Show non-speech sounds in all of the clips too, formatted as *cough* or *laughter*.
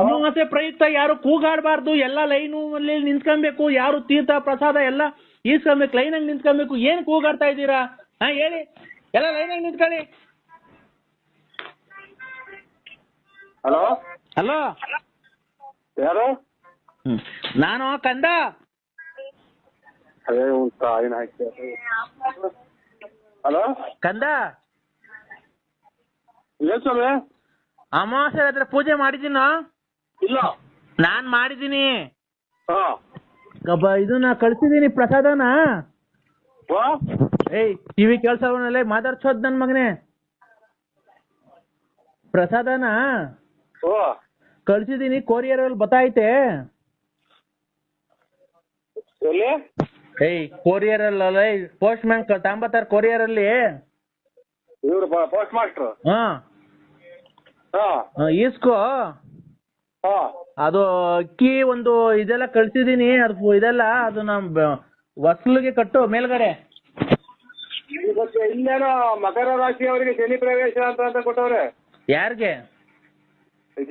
ಅಮಾವಾಸ್ಯೆ ಪ್ರಯುಕ್ತ ಯಾರು ಕೂಗಾಡಬಾರ್ದು ಎಲ್ಲ ಲೈನು ಅಲ್ಲಿ ನಿಂತ್ಕೊಬೇಕು ಯಾರು ತೀರ್ಥ ಪ್ರಸಾದ ಎಲ್ಲ ಈಸ್ಕೊಬೇಕು ಲೈನಾಗಿ ನಿಂತ್ಕೊಬೇಕು ಏನ್ ಕೂಗಾಡ್ತಾ ಇದ್ದೀರಾ? ಹಾ ಹೇಳಿ. ಎಲ್ಲ ಲೈನಾಗಿ ನಿಂತ್ಕೊಳ್ಳಿ. ಹಲೋ? ಹಲೋ? ಯಾರು? ನಾನು ಕಂದ? ಹಲೋ? ಕಂದ? ಅಮಾವಾಸ್ಯೆ ಹತ್ರ ಪೂಜೆ ಮಾಡಿದ್ದೀನೋ? ಇಲ್ಲ. ನಾನ್ ಮಾಡಿದೀನಿ ಹಾ. ಗಬ್ಬ ಇದನ್ನ ಕಳ್ಸಿದೀನಿ ಪ್ರಸಾದನ. ಏಯ್ ಟಿವಿ ಕೇಳ್ಸವನಲ್ಲೇ ಮಾತಾಡ್ಸೋದ್ ನನ್ ಮಗನೇ. ಪ್ರಸಾದನ. ಓ ಕಳ್ಸಿದೀನಿ ಕೊರಿಯರ್ ಅಲ್ಲಿ ಬತಾಯ್ತೆ ಎಲ್ಲಿ? ಏಯ್ ಕೊರಿಯರ್ ಅಲ್ಲಿ ಪೋಸ್ಟ್ ಮ್ಯಾನ್ ತಾಂಬತ್ತಾರ ಕೊರಿಯರ್ ಅಲ್ಲಿ ಇವ್ರು ಪೋಸ್ಟ್ ಮಾಸ್ಟರ್? ಹಾ. ಹಾ. ಹಾ ಅದು ಅಕ್ಕಿ ಒಂದು ಇದೆಲ್ಲ ಕಳ್ಸಿದೀನಿ ಅದು ಇದೆಲ್ಲ ಅದು ನಮ್ ವಸ್ಲಿಗೆ ಕಟ್ಟು ಮೇಲ್ಗಡೆ. ಇವತ್ತು ಇಲ್ಲೇನೋ ಮಕರ ರಾಶಿ ಅವರಿಗೆ ಶನಿ ಪ್ರವೇಶ ಅಂತ ಅಂತ ಕೊಟ್ಟವ್ರೆ. ಯಾರ್ಗೆ?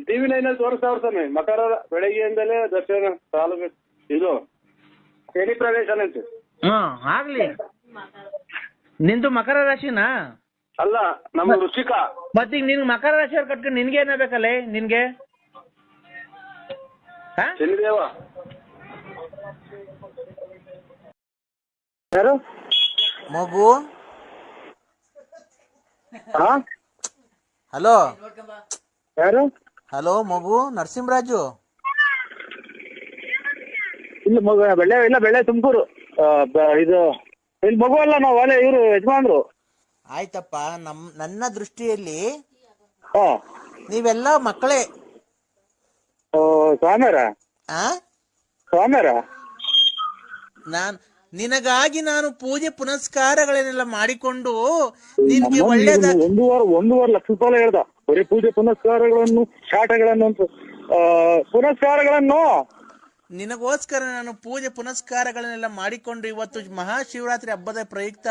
ಟಿವಿ ನೈನಲ್ಲಿ ತೋರಿಸ್ತಾವ್ರ ಸ್ವಾಮಿ ಮಕರ ಬೆಳಗ್ಗೆಯಿಂದಲೇ ದರ್ಶನ ತಾಲೂಕು ಇದು ಶನಿ ಪ್ರವೇಶ ಅಂತೆ. ಹ್ಮ್ ಆಗ್ಲಿ. ನಿಂದು ಮಕರ ರಾಶಿನಾ? ಅಲ್ಲ ನಮ್ಮ ಋಷಿಕ. ಮತ್ತೀಗ ನಿನ್ ಮಕರ ರಾಶಿಯವ್ರು ಕಟ್ಕೊಂಡು ನಿನ್ಗೆ ಏನಾಗಬೇಕಲ್ಲೇ ನಿನ್ಗೆ? ಹಾ ಶನಿದೇವ ಯಾರು? ಮಗು? ಹಾ? ಹಲೋ? ಯಾರು? ಹಲೋ ಮಗು? ನರಸಿಂಹರಾಜು? ಇಲ್ಲ ಮಗು ಬೆಳ್ಳೆ ಇಲ್ಲ ಬೆಳ್ಳೆ ತುಮಕೂರು. ಇದು ಇಲ್ಲಿ ಮಗು ಅಲ್ಲ ನಾವು ಅಲ್ಲೇ ಇವರು ಯಜಮಾನ್ರು. ಆಯ್ತಪ್ಪ ನಮ್ ನನ್ನ ದೃಷ್ಟಿಯಲ್ಲಿ ಹಾ. ನೀವೆಲ್ಲ ಮಕ್ಕಳೇ. ಸ್ವಾಮ್ಯಾರ ಆ? ನಾನ್ ನಿನಗಾಗಿ ನಾನು ಪೂಜೆ ಪುನಸ್ಕಾರಗಳನ್ನೆಲ್ಲ ಮಾಡಿಕೊಂಡು ನಿನ್ಗೆ ಒಳ್ಳೇದ ಒಂದೂವರೆ ಒಂದೂವರೆ ಲಕ್ಷ ರೂಪಾಯಿ ಹೇಳ್ದ. ಬರೀ ಪೂಜೆ ಪುನಸ್ಕಾರಗಳನ್ನು ಶಾಟಗಳನ್ನು ಅಂತ ಆ, ಪುನಸ್ಕಾರಗಳನ್ನು. ನಿನಗೋಸ್ಕರ ನಾನು ಪೂಜೆ ಪುನಸ್ಕಾರಗಳನ್ನೆಲ್ಲ ಮಾಡಿಕೊಂಡು ಇವತ್ತು ಮಹಾಶಿವರಾತ್ರಿ ಹಬ್ಬದ ಪ್ರಯುಕ್ತ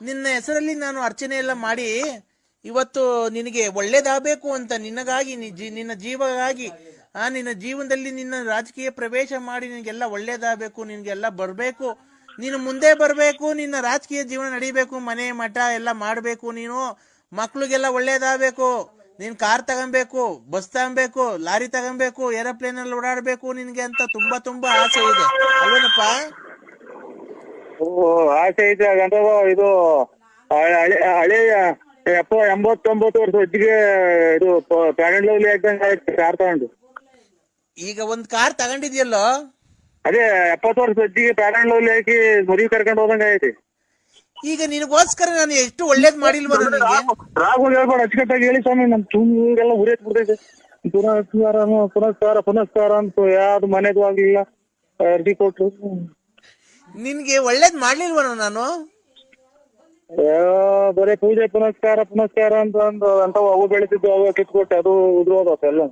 ನಿನ್ನ ಹೆಸರಲ್ಲಿ ನಾನು ಅರ್ಚನೆ ಎಲ್ಲ ಮಾಡಿ ಇವತ್ತು ನಿನಗೆ ಒಳ್ಳೇದಾಗಬೇಕು ಅಂತ ನಿನಗಾಗಿ ನಿ- ಜಿ- ನಿನ್ನ ಜೀವಗಾಗಿ ಆ, ನಿನ್ನ ಜೀವನದಲ್ಲಿ ನಿನ್ನ ರಾಜಕೀಯ ಪ್ರವೇಶ ಮಾಡಿ ನಿನಗೆಲ್ಲ ಒಳ್ಳೇದಾಗಬೇಕು, ನಿನಗೆಲ್ಲ ಬರಬೇಕು. ನೀನು ಮುಂದೆ ಬರಬೇಕು, ನಿನ್ನ ರಾಜಕೀಯ ಜೀವನ ನಡಿಬೇಕು, ಮನೆ, ಮಠ ಎಲ್ಲ ಮಾಡಬೇಕು. ನೀನು ಮಕ್ಳಿಗೆಲ್ಲ ಒಳ್ಳೇದಾಗಬೇಕು. ನೀನು ಕಾರ್ ತಗೊಬೇಕು, ಬಸ್ ತಗೊಬೇಕು, ಲಾರಿ ತಗೊಬೇಕು ಏರೋಪ್ಲೇನ್ ಅಲ್ಲಿ ಓಡಾಡಬೇಕು ನಿನ್ಗೆ ಅಂತ ತುಂಬಾ ತುಂಬಾ ಆಸೆ ಇದೆ. ಅಲ್ವೇನಪ್ಪ? ಓ, ಆಸೆ ಇದೆ ಗಂಡ ಇದು ಹಳೆ ಎಪ್ಪ ಎಂಬತ್ತೊಂಬತ್ತು ವರ್ಷ ಒಟ್ಟಿಗೆ ಇದು ಪ್ಯಾರೆಂಟ್ ಲವ್ಲಿ ಆಯ್ತು ಕಾರ್ ತಗೊಂಡು. ಈಗ ಒಂದ್ ಕಾರ್ ತಗೊಂಡಿದ್ಯಲ್ಲೋ? ಅದೇ ಎಪ್ಪತ್ತು ವರ್ಷ ಹೊತ್ತಿಗೆ ಪ್ಯಾನೆಲ್ ಲವ್ಲಿ ಹಾಕಿ ಮದುವೆ ಕರ್ಕೊಂಡು ಹೋದಂಗ ಐತಿ. ಈಗ ನಿನಗೋಸ್ಕರ ನಾನು ಎಷ್ಟು ಒಳ್ಳೇದ್ ಮಾಡಿಲ್ವ ನನಗೆ? ರಾಘವ್ ಹೇಳ್ಬೇಡ ಅಚ್ಚುಕಟ್ಟಾಗಿ ಹೇಳಿ ಸ್ವಾಮಿ ನಮ್ ತುಂಬೆಲ್ಲ ಉರಿಯತ್ ಬಿಡ್ತೈತೆ. ಪುನಸ್ಕಾರ ಪುನಸ್ಕಾರ ಪುನಸ್ಕಾರ ಅಂತ ಯಾವ್ದು ಮನೆದು ಆಗ್ಲಿಲ್ಲ. ಅರ್ಜಿ ಕೊಟ್ರು. ನಿನ್ಗೆ ಒಳ್ಳೇದ್ ಮಾಡ್ಲಿಲ್ವನ ನಾನು? ಅಯ್ಯೋ, ಬರೀ ಪೂಜೆ ಪುನಸ್ಕಾರ ಪುನಸ್ಕಾರ ಅಂತ ಅಂದು ಅಂತ ಅವು ಬೆಳೆದಿದ್ದು ಅವು ಕಿತ್ಕೊಟ್ಟೆ ಅದು ಉದ್ರೋದ ಎಲ್ಲ.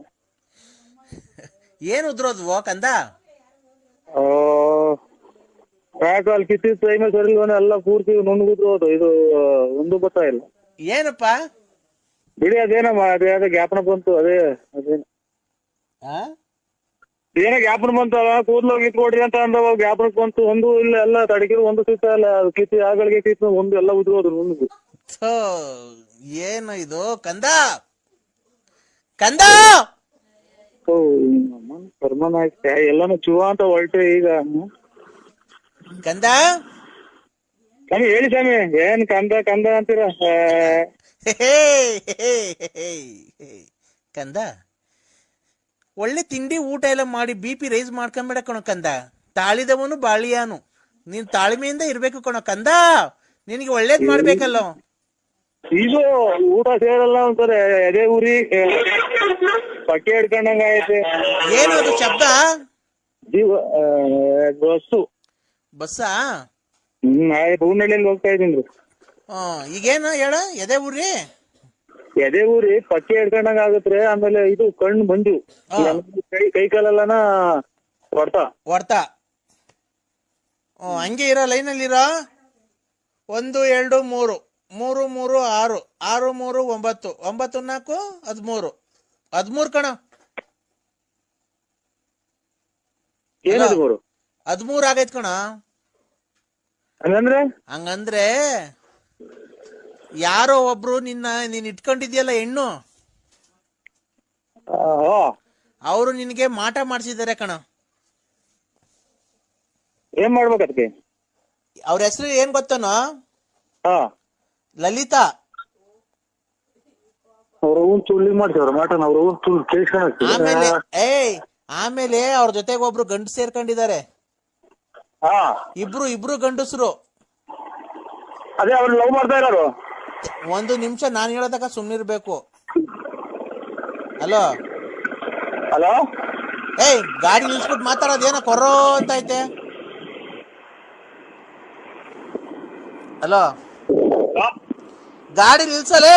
ಏನ್ ಉದ್ರೋದ್ವೋ ಕಂದ? ಯಾಕಲ್ಲಿ ಕಿತ್ತಿತ್ತು ಐಮೆ ಸರಿ ಎಲ್ಲ ಪೂರ್ತಿ ಉದ್ರೋದು ಇದು ಒಂದು ಗೊತ್ತಾ ಇಲ್ಲ. ಏನಪ್ಪ? ಬಿಡಿ ಅದೇನಮ್ಮ ಅದೇ ಅದೇ ಜ್ಞಾಪನ ಬಂತು ಅದೇ ಅದೇನು ಆ? ಏನೋ ಜ್ಞಾಪನ ಬಂತು ಅಲ್ಲ ಕೂದ್ಲು ಕಿತ್ಕೊಡ್ರಿ ಅಂತ ಅಂದವ ಜ್ಞಾಪನಕ್ಕೆ ಬಂತು ಒಂದು ಇಲ್ಲ ಎಲ್ಲ ತಡಕಿರು ಒಂದು ಸಿಕ್ಕ ಅಲ್ಲ ಅದು ಕಿತ್ತಿ ಆಗಳಿಗೆ ಕಿತ್ತು ಒಂದು ಎಲ್ಲ ಉದ್ರೋದು ನುಣ್ಣುಗು. ಥೋ, ಏನು ಇದು? ಕಂದ? ಕಂದ? ಓ ಕರ್ಮನ ಆಯ್ತು ಎಲ್ಲಾನು ಚುವ ಅಂತ ಹೊರಟೆ ಈಗ ಕಂದ? ಸ್ವಾಮಿ ಹೇಳಿ ಸ್ವಾಮಿ ಏನ್ ಕಂದ ಕಂದ ಅಂತೀರ. ಕಂದ? ಒಳ್ಳೆ ತಿಂಡಿ ಊಟ ಎಲ್ಲ ಮಾಡಿ ಬಿ ಪಿ ರೈಸ್ ಮಾಡ್ಕೊಂಬೇಡ ಕಣೋ ಕಂದ. ತಾಳಿದವನು ಬಾಳಿಯಾನು. ನೀನ್ ತಾಳ್ಮೆಯಿಂದ ಇರ್ಬೇಕು ಕಣೋ ಕಂದ. ನಿನಗೆ ಒಳ್ಳೇದ್ ಮಾಡ್ಬೇಕಲ್ಲ. ಇದು ಊಟ ಸೇರಲ್ಲ ಅಂತಾರೆ ಅದೇ ಉರಿ ಪಕ್ಕೆ ಹಿಡ್ಕೊಂಡಂಗ ಐತೆ ಏನು ಅದು ಶಬ್ದ? ಜೀವ ಬಸ್ಸು. ಬಸ್ಸಾ? ಹ್ಮ್ ಆಯ್ತು ಹೋಗ್ತಾ ಇದೀನಿ ಹ್ಮ್ ಈಗೇನು ಹೇಳ? ಎದೆ ಊರಿ ಎದೆ ಊರಿ ಪಟ್ಟಿ ಹಿಡ್ಕೊಂಡಂಗ ಆಗತ್ರೆ. ಆಮೇಲೆ ಇದು ಕಣ್ಣು ಮಂಜು. ಹಾ. ಕೈ ಕೈ ಕಾಲೆಲ್ಲನ ಹೊಡ್ತ. ಹೊಡ್ತಾ. ಹ್ಮ್ ಹಂಗೆ ಇರೋ ಇರ ಒಂದು ಎರಡು ಮೂರು. ಮೂರು ಮೂರು ಆರು. ಆರು ಮೂರು ಒಂಬತ್ತು. ಒಂಬತ್ತು ನಾಲ್ಕು ಹದಿಮೂರು. ಹದಿಮೂರು ಕಣ. ಏನ್ ಹದಿಮೂರು? ಹದ್ಮೂರ್ ಆಗೈತ್ ಕಣ. ಹಂಗಂದ್ರೆ? ಹಂಗಂದ್ರೆ ಯಾರೋ ಒಬ್ರು ನಿನ್ನ ನೀನ್ ಇಟ್ಕೊಂಡಿದ್ಯಲ್ಲ ಹೆಣ್ಣು? ಅವರು ನಿನಗೆ ಮಾಟ ಮಾಡಿಸಿದ್ದಾರೆ ಕಣ. ಏನ್ ಮಾಡ್ಬೇಕು ಅದಕ್ಕೆ ಅವ್ರ ಹೆಸರು ಏನ್ ಗೊತ್ತನೋ? ಲಲಿತಾ. ಅವ್ರ ಹೂನ್ ಸುಳ್ಳಿ ಮಾಡ್ಸವ್ರ ಮಾಟನ ಅವ್ರ ಹೂನ್ ಸುಳ್ಳು ಆಮೇಲೆ ಕೇಳಿಸ್ಕೊಂಡು ಏಯ್ ಆಮೇಲೆ ಅವ್ರ ಜೊತೆಗೆ ಒಬ್ರು ಗಂಡು ಸೇರ್ಕೊಂಡಿದ್ದಾರೆ. ಹಾ. ಇಬ್ರು ಇಬ್ರು ಗಂಡಸರು. ಅದೇ ಅವ್ರು ಲವ್ ಮಾಡ್ತಾ ಇರೋರು. ಒಂದು ನಿಮಿಷ ನಾನು ಹೇಳೋದಕ್ಕ ಸುಮ್ನಿರ್ಬೇಕು. ಹಲೋ. ಹಲೋ. ಏಯ್ ಗಾಡಿ ನಿಲ್ಸ್ಬಿಟ್ಟು ಮಾತಾಡೋದೇನ ಕೊರೋ ಅಂತ ಐತೆ. ಹಲೋ. ಗಾಡಿ ನಿಲ್ಸಲೇ.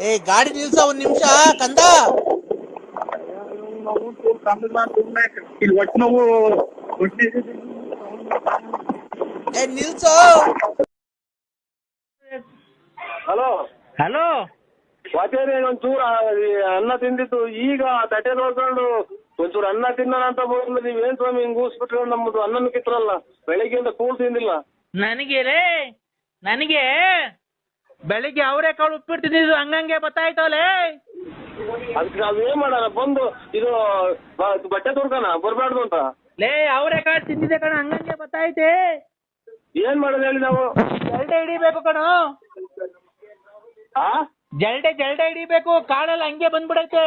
ಏ ಗಾಡಿ ನಿಲ್ಸ ಒಂದ್ ನಿಮಿಷ ಕಂದ ಇಲ್ಲಿ ಒಟ್ಟು ನಾವು ಏ ನಿಲ್ಸೋ ಹಲೋ ಹಲೋ ವಾಚೇರಿ ಒಂಚೂರು ಅನ್ನ ತಿಂದಿತ್ತು ಈಗ ತಟ್ಟೆ ನೋಡ್ಕೊಂಡು ಒಂಚೂರು ಅನ್ನ ತಿನ್ನೋಣ ಅಂತ ಬಂದ್ರೆ ನೀವೇನ್ ಸ್ವಾಮಿ ಹಿಂಗ್ ಊಸ್ಬಿಟ್ರೆ ನಮ್ಮದು ಅನ್ನನ ಕಿತ್ರಲ್ಲ ಬೆಳಿಗ್ಗೆಯಿಂದ ಕೂಲ್ ತಿಂದಿಲ್ಲ. ನನಗೆ ರೇ ನನಗೆ ಬೆಳಿಗ್ಗೆ ಅವರೇ ಕಾಳು ಉಪ್ಪಿಟ್ಟು ತಿಂದಿದ್ದು ಹಂಗಂಗೆ ಗೊತ್ತಾಯ್ತಲೇ ಅದಕ್ಕೆ ನಾವ್ ಏನ್ ಮಾಡೋಣ? ಬಂದು ಇದು ಬ- ಬಟ್ಟೆ ತುರ್ಕನ ಬರ್ಬಾರ್ದು ಅಂತ. ಲೇ ಅವರೇ ಕಾಳು ತಿಂದಿದೆ ಕಣ ಹಂಗಂಗೆ ಬತ್ತಾಯ್ತೆ ಏನ್ ಮಾಡೋದು ಹೇಳಿ ನಾವು? ಜಲ್ಡೆ ಹಿಡಿಬೇಕು ಕಣ. ಆ? ಜಲ್ಡೆ ಜಲ್ಡೆ ಹಿಡಿಬೇಕು ಕಾಳೆಲ್ಲ ಹಂಗೆ ಬಂದ್ಬಿಡೈತೆ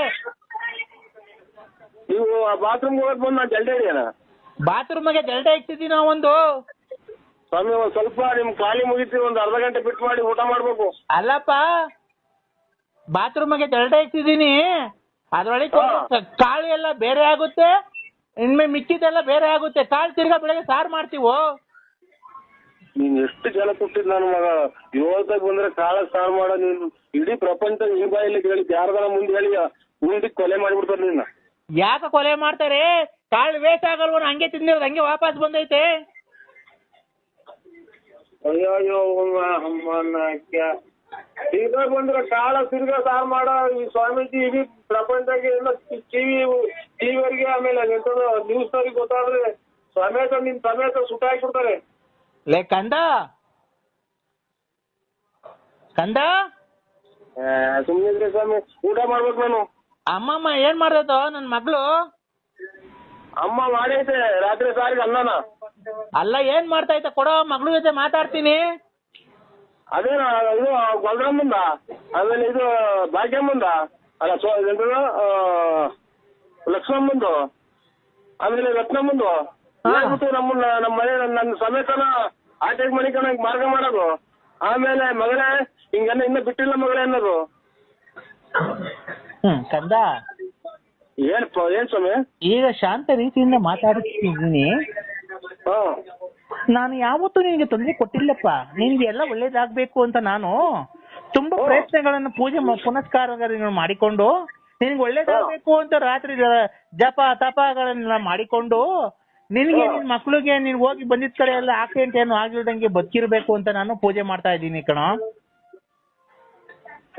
ನೀವು ಬಾತ್ರೂಮ್ ಹೋಗಕ್ ಬಂದು ನಾನು ಜಲ್ದಿ ಹಿಡಿಯೋಣ ಬಾತ್ರೂಮ್ಗೆ ಜಲ್ಡೆ ಇಕ್ತಿದ್ದೀವಿ ನಾವು ಒಂದು ಸ್ವಾಮಿ ಒಂದ್ ಸ್ವಲ್ಪ ನಿಮ್ ಖಾಲಿ ಮುಗಿಸಿ ಒಂದ್ ಅರ್ಧ ಗಂಟೆ ಬಿಟ್ಟು ಮಾಡಿ ಊಟ ಮಾಡ್ಬೇಕು. ಅಲ್ಲಪ್ಪ ಬಾತ್ರೂಮ್ಗೆ ಜಲ್ಡೆ ಇಟ್ಟಿದ್ದೀನಿ. ಅದ್ರೊಳಗೆ ಕಾಳು ಎಲ್ಲ ಬೇರೆ ಆಗುತ್ತೆ. ಇನ್ಮೆ ಮಿಕ್ಕಿದೆಲ್ಲ ಬೇರೆ ಆಗುತ್ತೆ. ಕಾಳು ತಿರ್ಗಾ ಬೆಳಗ್ಗೆ ಸಾರು ಮಾಡ್ತೀವೋ? ನೀನ್ ಎಷ್ಟು ಜನ ಕೊಟ್ಟಿದ್ ನಾನು ಮಗ? ಇವತ್ತಾಗ ಬಂದ್ರೆ ಕಾಳ ಸಾರು ಮಾಡೋ ನೀನು ಇಡೀ ಪ್ರಪಂಚ ನಿನ್ ಬಾಯಲ್ಲಿ ಹೇಳಿ ಯಾರ್ದಾರ ಮುಂದೆ ಹೇಳಿ ಉಂಡಿ ಕೊಲೆ ಮಾಡ್ಬಿಡ್ತಾರೆ ನಿನ್ನ. ಯಾಕೆ ಕೊಲೆ ಮಾಡ್ತಾರೆ? ಕಾಳ್ ವೇಸ್ಟ್ ಆಗಲ್ವನ ಹಂಗೆ ತಿಂದಿರೋದು ಹಂಗೆ ವಾಪಸ್ ಬಂದೈತೆ. ಅಯ್ಯೋ ಅಯ್ಯೋ ತಿರ್ಗಾ ಬಂದ್ರೆ ಕಾಳ ತಿರ್ಗಾ ಸಾರ್ ಮಾಡೋ ಈ ಸ್ವಾಮೀಜಿ ಇಡೀ ಪ್ರಪಂಚಕ್ಕೆ ಎಲ್ಲ ಟಿವಿ ಟಿವಿಯವರಿಗೆ ಆಮೇಲೆ ನ್ಯೂಸ್ ಅವ್ರಿಗೆ ಗೊತ್ತಾದ್ರೆ ಸಮೇತ ನಿನ್ ಸಮೇತ ಸುಟ್ಟ ಹಾಕ್ಬಿಡ್ತಾರೆ. ಲೇ ಕಂದ? ಕಂದ? ಸುಮ್ಮನೆ ಸ್ವಾಮಿ ಊಟ ಮಾಡ್ಬೇಕು ನಾನು. ಅಮ್ಮಮ್ಮ ಏನ್ ಮಾಡ್ದೈತೋ ನನ್ ಮಗಳು? ಅಮ್ಮ ಮಾಡೈತೆ ರಾತ್ರಿ ಸಾರಿಗೆ ಅನ್ನನ. ಅಲ್ಲ ಏನ್ ಮಾಡ್ತೈತೆ ಕೊಡೋ ಮಗಳು ಜೊತೆ ಮಾತಾಡ್ತೀನಿ. ಅದೇ ಇದು ಗೊಲ್ರಮ್ಮಂದ ಆಮೇಲೆ ಇದು ಭಾಗ್ಯಮ್ಮಂದ ಅಲ್ಲ ಸೊ ಇದೇಂತದ, ಆ, ಲಕ್ಷ್ಮಮ್ಮಂದು ಆಮೇಲೆ ರತ್ನಮ್ಮಂದು ಹಾ. ಹೇಳ್ಬಿಟ್ಟು ನಮ್ಮನ್ನ ನಮ್ಮ ಮನೆ ನನ್ನ ಸಮೇತನ ಆಚೆಗೆ ಮನಿಕನ ಮಾರ್ಗ ಮಾಡೋದು? ಆಮೇಲೆ ಮಗಳೇ ಹಿಂಗನ್ನ ಇನ್ನ ಬಿಟ್ಟಿಲ್ಲ ಮಗಳೇ ಅನ್ನೋದು. ಹ್ಮ್ ಕಂದ? ಏನ್ ಸ್ವಾಮಿ? ಈಗ ಶಾಂತ ರೀತಿಯಿಂದ ಮಾತಾಡ್ತಿದ್ದೀನಿ ಹಾ. ನಾನು ಯಾವತ್ತೂ ನಿನಗೆ ತೊಂದರೆ ಕೊಟ್ಟಿಲ್ಲಪ್ಪ. ನಿನ್ಗೆ ಎಲ್ಲ ಒಳ್ಳೇದಾಗ್ಬೇಕು ಅಂತ ನಾನು ತುಂಬಾ. ಪ್ರಯತ್ನಗಳನ್ನು ಪೂಜೆ ಮ- ಪುನಸ್ಕಾರಗಳನ್ನು ಮಾಡಿಕೊಂಡು ನಿನ್ಗೆ ಒಳ್ಳೇದಾಗ್ಬೇಕು ಅಂತ ರಾತ್ರಿ ಜಪ ತಪಗಳನ್ನೆಲ್ಲ ಮಾಡಿಕೊಂಡು ನಿನ್ಗೆ. ನಿನ್ ಮಕ್ಳಿಗೆ ನೀನ್ ಹೋಗಿ ಬಂದಿದ್ ಕಡೆ ಎಲ್ಲ ಆಕ್ಸಿಡೆಂಟ್ ಏನು ಆಗಿಲ್ದಂಗೆ ಬದುಕಿರ್ಬೇಕು ಅಂತ ನಾನು ಪೂಜೆ ಮಾಡ್ತಾ ಇದ್ದೀನಿ ಕಣ.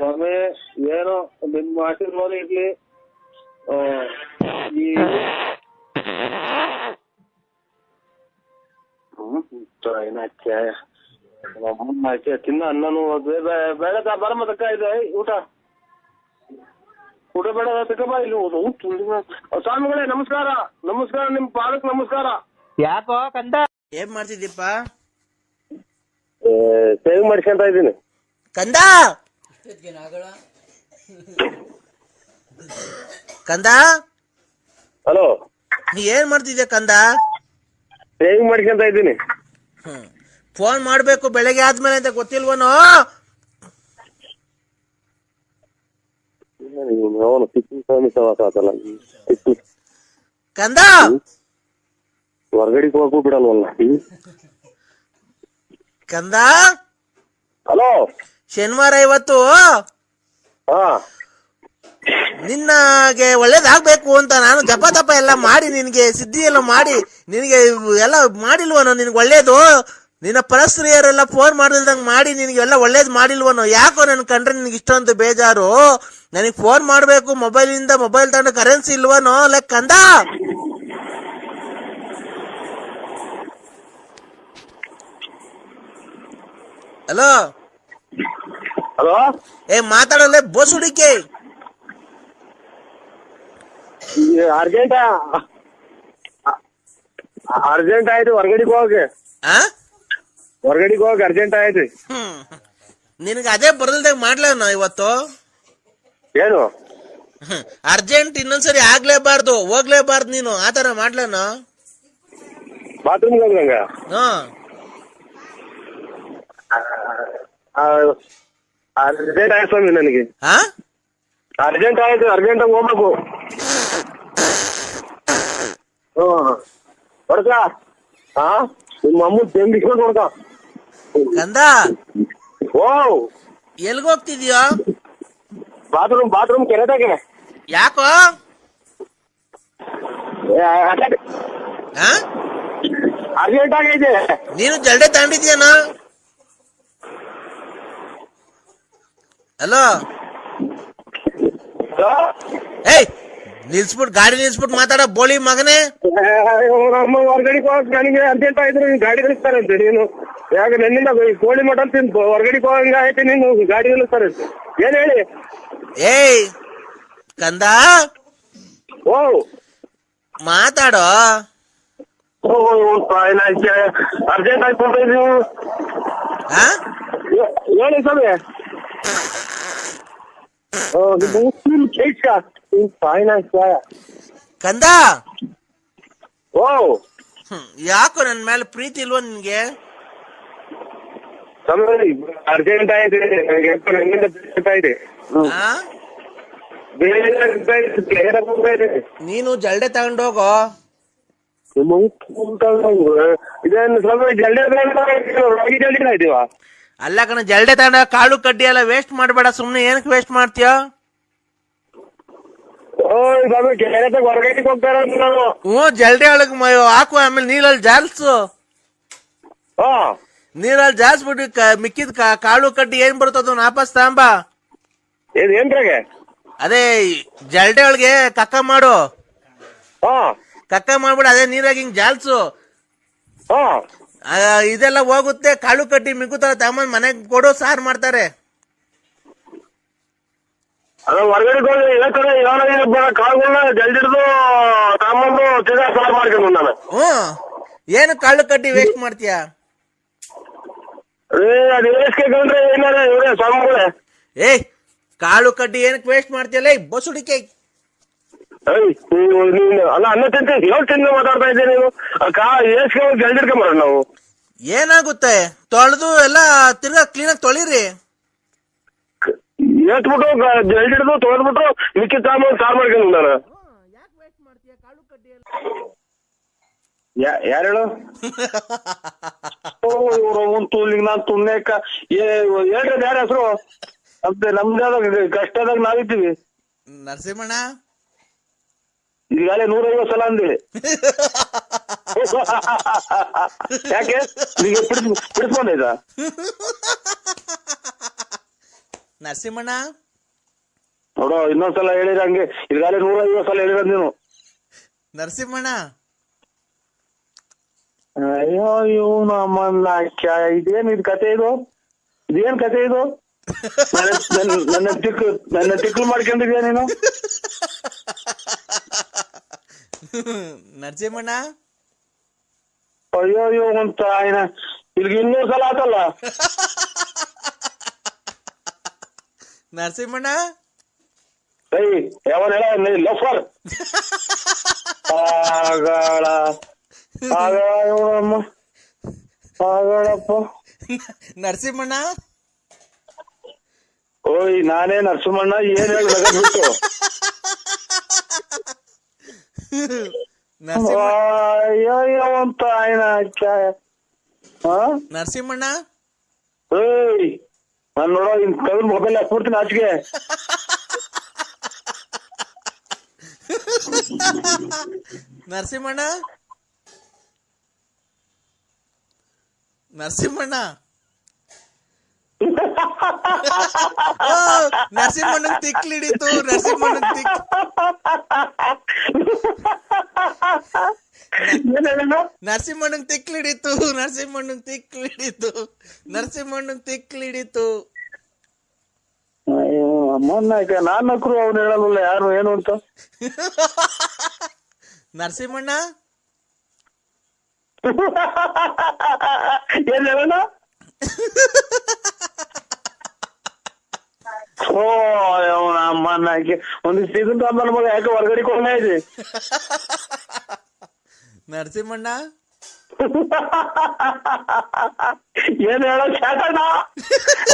ಸ್ವಾಮಿ ಏನೋ ನಿಮ್ಮ ಆಶೀರ್ವಾದ ಇರ್ಲಿ. ಆ, ಈ ತಿನ್ನ ಅನ್ನನು ಬೇಡ ಬರ ಬರಮ್ಮ ಇದೆ. ಊಟ. ಊಟ ಬೇಡ ತಕ್ಕ ಬಾ ಇಲ್ಲಿ ಸ್ವಾಮಿಗಳೇ ನಮಸ್ಕಾರ. ನಮಸ್ಕಾರ ನಿಮ್ ಪಾದಕ್ ನಮಸ್ಕಾರ. ಯಾಕೋ ಕಂದ? ಏನ್ ಮಾಡ್ತಿದ್ದೀಪ್ಪ? ಸೇವಿಂಗ್ ಮಾಡ್ಕೊಂತ ಇದ್ದೀನಿ. ಕಂದ? ಕಂದ? ಹಲೋ. ನೀ ಏನ್ ಮಾಡ್ತಿದ್ಯಾ ಕಂದ? ಸೇವಿಂಗ್ ಮಾಡ್ಕೊಂತ ಇದ್ದೀನಿ? ಹ್ಮ್. ಫೋನ್ ಮಾಡ್ಬೇಕು ಬೆಳಗ್ಗೆ ಆದ್ಮೇಲೆ ಅಂತ ಗೊತ್ತಿಲ್ವನೋ? ಅವನು ಕಂದ? ಹೊರಗಡೆಗೆ ಹೋಗು ಬಿಡಲ್ವಲ್ಲ ಕಂದ? ಹಲೋ. ಶನಿವಾರ ಇವತ್ತು? ನಿನ್ನಗೆ ಒಳ್ಳೇದಾಗ್ಬೇಕು ಅಂತ ನಾನು ಜಪ ತಪ ಎಲ್ಲ ಮಾಡಿ ನಿನಗೆ ಸಿದ್ಧಿ ಎಲ್ಲ ಮಾಡಿ ನಿನಗೆ ಎಲ್ಲ ಮಾಡಿಲ್ವನೋ ನಿನಗೆ ಒಳ್ಳೇದು? ನಿನ್ನ ಪರಸ್ತ್ರೀಯರೆಲ್ಲ ಫೋನ್ ಮಾಡಿಲ್ದಂಗ್ ಮಾಡಿ ನಿನಗೆಲ್ಲ ಒಳ್ಳೇದು ಮಾಡಿಲ್ವನೋ? ಯಾಕೋ ನನ್ ಕಂಡ್ರೆ ನಿನಗೆ ಇಷ್ಟೊಂದು ಬೇಜಾರು? ನನಗೆ ಫೋನ್ ಮಾಡ್ಬೇಕು ಮೊಬೈಲ್ ಇಂದ ಮೊಬೈಲ್ ತಗೊಂಡು ಕರೆನ್ಸಿ ಇಲ್ವನೋ? ಲೈಕ್ ಕಂದ! Hello hello? ಏ ಮಾತಾಡಲ್ಲ ಬೋಸುಡಿಕೆ ಅರ್ಜೆಂಟ್? ಅರ್ಜೆಂಟ್ ಆಯ್ತು ಹೊರಗಡೆ ಹೋಗಿ. ಆ? ಹೊರಗಡೆಗೆ ಹೋಗಿ ಅರ್ಜೆಂಟ್ ಆಯ್ತು. ಹ್ಮ್. ನಿನಗೆ ಅದೇ ಬರ್ಲ್ದಾಗ ಮಾಡ್ಲೇನೋ ಇವತ್ತು? ಏನು? ಹ್ಮ್. ಅರ್ಜೆಂಟ್ ಇನ್ನೊಂದ್ಸರಿ ಆಗ್ಲೇಬಾರ್ದು ಹೋಗ್ಲೇಬಾರ್ದು ನೀನು. ಆತರ ಮಾಡ್ಲೇನ ಬಾತ್ರೂಮ್ಗೆ ಹೋಗ್ದಂಗ ಹ್ಮ್. ಅರ್ಜೆಂಟ್ ಆಯ್ತು ಸ್ವಾಮಿ ನನಗೆ. ಹಾ ಅರ್ಜೆಂಟ್ ಆಯ್ತು ಅರ್ಜೆಂಟ್ ಹೋಗ್ಬೇಕು. ಹ್ಮ್. ಹೊಡ್ಕ ಹಾ ನಿಮ್ಮ ಅಮ್ಮ ತೆಂಗಿಸ್ಕೊಂಡು ಹೊಡ್ಕ ಕಂದ? ಓ ಎಲ್ಗ ಹೋಗ್ತಿದ್ಯೋ? ಬಾತ್ರೂಮ್ ಬಾತ್ರೂಮ್ ಕೆರೆದಾಗೆ. ಯಾಕೋ? ಹಾ ಅರ್ಜೆಂಟ್ ಆಗೈತೆ ನೀನು ಜಲ್ಡೆ ತಗೊಂಡಿದ್ಯಾನ? ಹಲೋ ಏಯ್ ನಿಲ್ಸ್ಬಿಟ್ ಗಾಡಿ ನಿಲ್ಸ್ಬಿಟ್ ಮಾತಾಡ ಬೋಳಿ ಮಗನೇ. ನಮ್ಮ ಹೊರಗಡೆ ಹೋಗಕ್ ನನಗೆ ಅರ್ಜೆಂಟ್ ಆಯ್ತು ನೀನು ಗಾಡಿ ನಿಲ್ಲಿಸ್ತಾರಂತೆ ನೀನು. ಯಾಕೆ ನನ್ನಿಂದ ಕೋಳಿ ಮಟನ್ ತಿಂದು ಹೊರಗಡೆ ಹೋಗಂಗ ಆಯ್ತು ನೀನು ಗಾಡಿ ನಿಲ್ಲಿಸ್ತಾರಂತೆ ಏನ್ ಹೇಳಿ? ಏಯ್ ಕಂದ. ಓ. ಮಾತಾಡೋ. ಓ ಅರ್ಜೆಂಟ್ ನೀವು ಹಾ ಏ- ಹೇಳಿ ಸ್ವಾಮಿ ಓ ನಿಮ್ಮ ಮುಸ್ಲಿಂ ಕೇಳ್ಕ ಫೈನಾನ್ಸ್ ಕಂದ? ಓ ಯಾಕೋ ನನ್ ಮೇಲೆ ಪ್ರೀತಿ ಇಲ್ವಾ ನಿನ್ಗೆ? ಅರ್ಜೆಂಟ್ ಆಯ್ತು ನನಗೆ ನನ್ನಿಂದ ಅರ್ಜೆಂಟ್ ಆಯ್ತು ಆ ಬೇರೆ ಬೇರೆ ಬೇರೆ ನೀನು ಜಲ್ಡೆ ತಗೊಂಡೋಗೋ ಇದೇನು ಸ್ವಲ್ಪ ಜಲ್ದಿ ರಾಗಿ ಜಲ್ದಿ ಆಯ್ತೀವ ಅಲ್ಲ ಕಣ ಜಲ್ಡೆ ತಾಂಡ ಕಾಳು ಕಡ್ಡಿ ಎಲ್ಲ ವೇಸ್ಟ್ ಮಾಡಬೇಡ ಸುಮ್ನೆ ಏನಕ್ಕೆ ವೇಸ್ಟ್ ಮಾಡ್ತೀಯ? ಹ್ಞೂ ಜಲ್ಡೆ ಒಳಗೆ ಹಾಕು ಆಮೇಲೆ ನೀರಲ್ಲಿ ಜಾಲ್ಸು. ನೀರಲ್ಲಿ ಜಾಲ್ಸ್ಬಿಟ್ಟು ಕ- ಮಿಕ್ಕಿದ ಕಾಳು ಕಡ್ಡಿ ಏನ್ ಬರ್ತದ ವಾಪಸ್ ತಾಂಬ. ಅದೇ ಜಲ್ಡೆ ಒಳಗೆ ಕಕ್ಕ ಮಾಡು. ಕಕ್ಕ ಮಾಡ್ಬಿಡು ಅದೇ ನೀರಾಗಿ ಹಿಂಗ್ ಜಾಲ್ಸು. ಇದೆಲ್ಲ ಹೋಗುತ್ತೆ ಕಾಳು ಕಟ್ಟಿ ಮಿಕ್ಕುತ್ತಾರ ತಗೊಂಬಂದ್ ಮನೆಗೆ ಕೊಡು ಸಾರ್ ಮಾಡ್ತಾರೆ. ಹ್ಮ್ ಹೊರಗಡೆ ಹೋಗಿ ಹೇಳ್ತಾರೆ ಯಾವ ಕಾಳುಗಳನ್ನ ಜಲ್ದಿಡ್ದು ತಗೊಂಬಂದು ತಿರ್ಗಾ ಸಾರು ಮಾಡ್ಕೊಂಡು ನಾನು ಹ್ಞೂ. ಏನು ಕಾಳು ಕಟ್ಟಿ ವೇಸ್ಟ್ ಮಾಡ್ತೀಯ? ಏ ಅದು ಏಸ್ಕೆ ಕಂಡ್ರೆ ಏನಾರ ಇವ್ರೆ ಸ್ವಾಮಿಗಳೇ. ಏಯ್ ಕಾಳು ಕಡ್ಡಿ ಏನಕ್ಕೆ ವೇಸ್ಟ್ ಮಾಡ್ತೀಯಲ್ಲ? ಬಸುಡಿಕೆ. ನೀವು ನೀನು ಅಲ್ಲ ಅನ್ನ ತಿಂತ ಹೇಳ್ತೀನಿ ಮಾತಾಡ್ತಾ ನೀನು ಆ ಕಾ ಹೋಗಿ ನಾವು. ಏನಾಗುತ್ತೆ? ತೊಳೆದು ಎಲ್ಲ ತಿರ್ಗಾ ಆಗಿ ತೊಳಿರಿ. ಎತ್ಬಿಟ್ಟು ಜಲ್ದಿಡ್ದು ತೊಳೆದ್ಬಿಟ್ಟು ಮಿಕ್ಕಿ ತಗೊಂಬಂದು ಕಾರ್ ಮಾಡ್ಕೊಂಡು ನಾನು ಯಾರು ಹೇಳು? *laughs* ಇವರು ಒಂದು ತೂಲಿಗೆ ನಾನು ಹೇಳ್ರಿ ಯಾರ ಹೆಸರು? ನಮ್ದು ನಮ್ದಾದ ಕಷ್ಟದಾಗ ನಾವಿದ್ದೀವಿ. ನರಸಿಂಹಣ್ಣ ಈಗಾಗಲೇ ನೂರೈವತ್ತು ಸಲ ಅಂದೆ. *laughs* ಯಾಕೆ? ಈಗ ಬಿಡಿಸ್ ಬಿಡಿಸ್ಕೊಂಡೈತ ನರಸಿಂಹಣ್ಣ? ನೋಡೋ ಇನ್ನೊಂದ್ಸಲ ಹೇಳಿರ ಹಂಗೆ. ಈಗಾಗಲೇ ನೂರೈವತ್ತು ಸಲ ಹೇಳಿರ ನೀನು. ನರಸಿಂಹಣ್ಣ? ಅಯ್ಯೋ ಇವನು ಅಮ್ಮನ್ನ ಇದೇನ್ ಇದು ಕತೆ ಇದು? ಇದೇನ್ ಕತೆ ಇದು? ನನ್ನ ತಿಕ್ಕು ನನ್ನ ತಿಕ್ಕು ಮಾಡ್ಕೊಂಡಿದ್ಯಾ ನೀನು? ನರಸಿಂಹಣ್ಣ? ಅಯ್ಯೋ ಅಯ್ಯೋ ಅಂತ ಆಯ್ನ ಇಲ್ಲಿ ಇನ್ನೂರು ಸಲ ಆತಲ್ಲ? ನರಸಿಂಹಣ್ಣ? ಏಯ್ ಯಾವನ್ ಹೇಳ? ಲಫರ್. ಆಗಳ ಆಗಳ ಇವನಮ್ಮ ಆಗಳಪ್ಪ ನರಸಿಂಹಣ್ಣ? ಓಯ್ ನಾನೇ ನರಸಿಂಹಣ್ಣ ಏನ್ ಹೇಳಿ ಬಿಟ್ಟು ನರಸಿಂಹ ಅಯ್ಯೋ ಅಂತ ಆಯ್ನ ನರಸಿಂಹಣ್ಣ? ಏಯ್ ನಾನ್ ನೋಡೋ ಇನ್ ಕವಿನ್ ಮೊಬೈಲ್ ಹಾಕ್ಬಿಡ್ತೀನಿ ಆಚೆಗೆ. ನರಸಿಂಹಣ್ಣ? ನರಸಿಂಹಣ್ಣ? ನರಸಿಂಹಣ್ಣನ್ ತಿಕ್ಲಿಡಿತು ನರಸಿಂಹಣ್ಣನ್ ತಿಕ್ ಏನ್ ಹೇಳೋಣ ನರಸಿಂಹಣ್ಣನ್ ತಿಕ್ಲಿಡಿತು ನರಸಿಂಹಣ್ಣನ್ ತಿಕ್ಲಿಡಿತು ನರಸಿಂಹಣ್ಣನ್ ತಿಕ್ಲಿಡಿತು. ಅಯ್ಯೋ ಅಮ್ಮನ್ನ ನಾನ್ ನಕ್ರು ಅವ್ನು ಹೇಳಲ್ಲ ಯಾರು ಏನು ಅಂತ? ನರಸಿಂಹಣ್ಣ? ಏನ್ ಹೇಳೋಣ ಓ ಅವನ ಅಮ್ಮನ್ನ ಹಾಕಿ ಇದನ್ನ ನನ್ನ ಮಗ ಯಾಕೆ ಹೊರಗಡೆ ಕೊಂಡ ಇದೆ? ನರಸಿಂಹಣ್ಣ? ಏನ್ ಹೇಳೋ ಚಾಟಣ್ಣ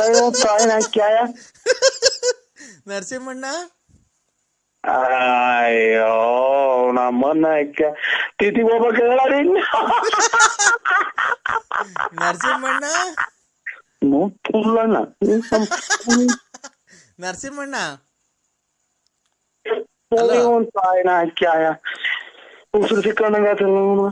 ಅಯ್ಯೋ ತಾಯಿನ ಕ್ಯಾಯ. ನರಸಿಂಹಣ್ಣ? ಅಯ್ಯೋ ನಮ್ಮನ್ನ ತಿಥಿ ಹೋಗ್ಬೇಕು ಹೇಳಿ ನರಸಿಂಹಣ್ಣ? ಮುಲ್ಲಣ್ಣ ನರಸಿಂಹಣ್ಣ? *laughs* ತಾಯಿನ ಕ್ಯಾಯ ಉಸಿರು ಸಿಕ್ಕಂಡಂಗಾತಲ್ಲ ಅವನು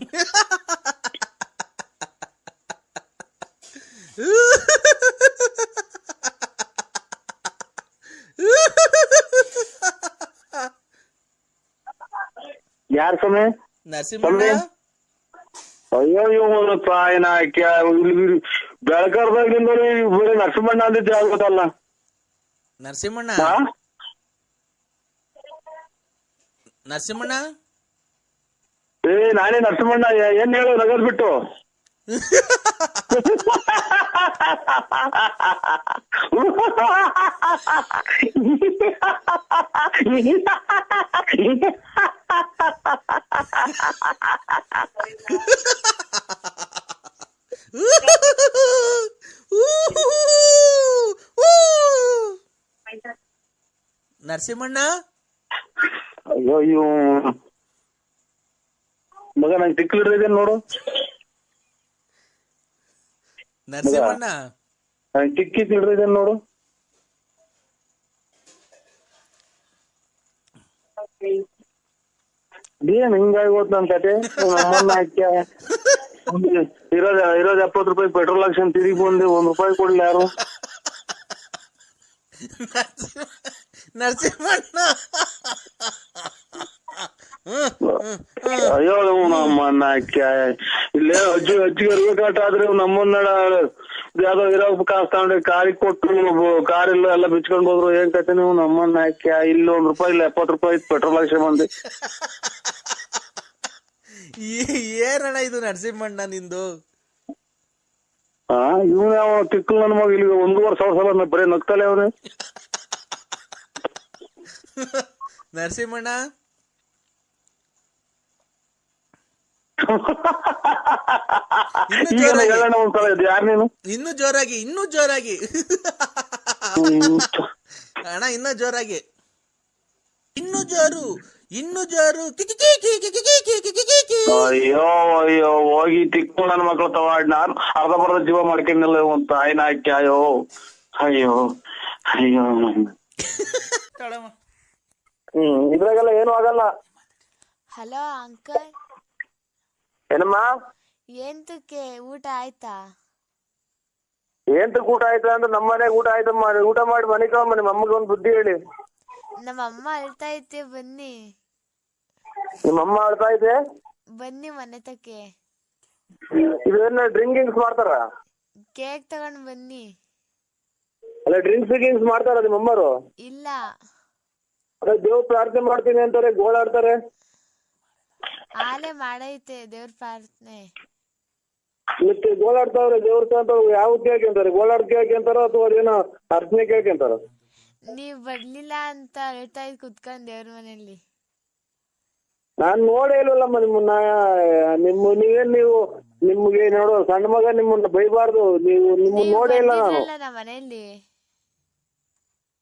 ಯಾರ ಸಮಯ ನರಸಿಂಹಣ್ಣ? ಅಯ್ಯೋ ಇವನು ತಾಯಿನ ಕ್ಯಾ ಇಲ್ಲಿ ಬೆಳಕರ್ದಾಗಿಂದ ಬರೀ ನರಸಿಂಹಣ್ಣ ಅಂದಿದ್ದೆ ಆಗ್ಬೇಕಲ್ಲ ನರಸಿಂಹಣ್ಣ ಹಾ ನರಸಿಂಹಣ್ಣ ಏ ನಾನೇ ನರಸಿಂಹಣ್ಣ ಏ- ಏನ್ ಹೇಳು ನಗದ್ ಬಿಟ್ಟು ನರಸಿಂಹಣ್ಣ? ಅಯ್ಯೋ ಇವ್ ಮಗ ನಂಗೆ ತಿಕ್ಲಿಡ್ರಿದೆ ನೋಡು. ನರಸಿಂಹಣ್ಣ? ನಂಗೆ ತಿಕ್ಕಿ ತಿಳ್ರಿದೆ ನೋಡು. ಏನ್ ಹಿಂಗಾಗಿ ಹೋತ್ ನನ್ ಕತೆ ನಮ್ಮನ್ನ ಹಾಕ್ಯ. *laughs* ಇರೋದ ಇರೋದ್ ಎಪ್ಪತ್ತು ರೂಪಾಯಿ ಪೆಟ್ರೋಲ್ ಹಾಕ್ಸನ್ ತಿರುಗಿ ಬಂದೆ ಒಂದ್ ರೂಪಾಯಿ ಕೊಡ್ಲಿ ಯಾರು? ನರಸಿಂಹಣ್ಣ. ಅಯ್ಯೋ ನಮ್ಮನ್ನ ಇಲ್ಲೇ ಅಜ್ಜಿ ಅಜ್ಜಿಗೆ ಇರ್ಬೇಕಾಟ ಆದ್ರೆ ನಮ್ಮನ್ನ ಯಾವ್ದೋ ಇರೋ ಕಾಸು ತಗೊಂಡು ಕಾರಿಗೆ ಕೊಟ್ಟು ಕಾರ್ ಇಲ್ಲ ಎಲ್ಲ ಬಿಚ್ಕೊಂಡ್ ಹೋದ್ರು. ಏನ್ ಕತೆ ನೀವು? ನಮ್ಮನ್ನ ಹಾಕ್ಯ ಇಲ್ಲಿ ಒಂದ್ ರೂಪಾಯಿ ಇಲ್ಲ ಎಪ್ಪತ್ ರೂಪಾಯಿ ಪೆಟ್ರೋಲ್ ಹಾಕ್ಸಿ ಬಂದಿ. ಏನಣ್ಣ ಇದು ನರಸಿಂಹಣ್ಣ ನಿಂದು? ಹಾ ಇವ್ನ ಯಾವ ತಿಕ್ಕಲ್ ನನ್ ಮಗ ಇಲ್ಲಿ ಒಂದೂವರೆ ಸಾವಿರ ಸಲ ಬರೀ ನಗ್ತಲೆ ಅವನೇ. ನರಸಿಂಹಣ್ಣ? ಇನ್ನು ಈಗ ಜೋರಾಗಿ. ಹೇಳೋಣ ಒಂದ್ಸಲ ಇದು ಯಾರು ನೀನು? ಇನ್ನೂ ಜೋರಾಗಿ ಇನ್ನೂ ಜೋರಾಗಿ. ಹ್ಮ್. ಅಣ್ಣ ಇನ್ನ ಜೋರಾಗಿ. ಇನ್ನು ಜೋರು. ಇನ್ನು ಜಾರು. ಅಯ್ಯೋ ಅಯ್ಯೋ ಹೋಗಿ ತಿಕ್ಕು ನನ್ನ ಮಕ್ಳು ತವಾಡ್ ನಾನು ಅರ್ಧ ಬರ್ಧ ಜೀವ ಮಾಡ್ಕೊಂಡಿಲ್ಲ ಅಂತ ಆಯ್ನ ಹಾಕಿ ಅಯ್ಯೋ ಅಯ್ಯೋ ಅಯ್ಯೋ ತಡಮ್ಮ. ಹ್ಮ್ ಇದ್ರಾಗೆಲ್ಲ ಏನು ಆಗಲ್ಲ ಹಲೋ ಅಂಕಲ್ ಏನಮ್ಮ ಎಂತಕ್ಕೆ ಊಟ ಆಯ್ತಾ ಏಂತ ಊಟ ಆಯ್ತಾ ಅಂದ್ರೆ ನಮ್ಮ ಮನೆಗ್ ಊಟ ಆಯ್ತಮ್ಮ ಊಟ ಮಾಡಿ ಮನೆ ಕಮ್ಮ ನಿಮ್ಮ ಅಮ್ಮಗೆ ಒಂದು ಬುದ್ಧಿ ಹೇಳಿ ನಮ್ಮ ಅಮ್ಮ ಅಳ್ತಾ ಐತೆ ಬನ್ನಿ. ನಿಮ್ಮ ಅಮ್ಮ ಇದೆ? ಬನ್ನಿ ಮನೆ ತಕ್ಕೆ. ಇದನ್ನ ಡ್ರಿಂಕಿಂಗ್ಸ್ ಮಾಡ್ತಾರ? ಕೇಕ್ ತಗೊಂಡ್ ಬನ್ನಿ. ಅಲ್ಲ ಡ್ರಿಂಕ್ಸ್ ಗಿಂಕ್ಸ್ ಮಾಡ್ತಾರ ನಿಮ್ಮ ಅಮ್ಮರು ಇಲ್ಲ. ಅದೇ ದೇವ್ ಪ್ರಾರ್ಥನೆ ಮಾಡ್ತೀನಿ ಅಂತಾರೆ ಗೋಳಾಡ್ತಾರೆ ಆಲೆ ಮಾಡೈತೆ ದೇವ್ರ ಪ್ರಾರ್ಥನೆ. ಮತ್ತೆ ಗೋಳಾಡ್ತಾವ್ರೆ ದೇವ್ರ ಯಾವ ಕೇಳ್ಕೊಂತಾರೆ ಗೋಳಾಡ್ ಕೇಳ್ಕೊಂತಾರ ಅಥವಾ ಅದೇನೋ ಅರ್ಚನೆ ಕೇಳ್ಕೊಂತಾರ ನೀವ್ ಬರ್ಲಿಲ್ಲ ಅಂತ ಅಳ್ತಾ ಇದ್ ಕುತ್ಕೊಂಡ್ ದೇವ್ರ ಮನೆಯಲ್ಲಿ ನಾನ್ ನೋಡೇ ಇಲ್ವಲ್ಲಮ್ಮ ನಿಮ್ಮನ್ನ. ನಿಮ್ಮ ನೀವೇನ್ ನೀವು ನಿಮ್ಗೆ ನೋಡು ಸಣ್ಣ ಮಗ ನಿಮ್ಮನ್ನ ಬೈಬಾರ್ದು. ನೀವು ನಿಮ್ಮನ್ನ ನೀವ್ ನೋಡೇ ಇಲ್ಲ ನಾನು. ಬಂದಿದ್ರಲ್ಲ ಮನೆಯಲ್ಲಿ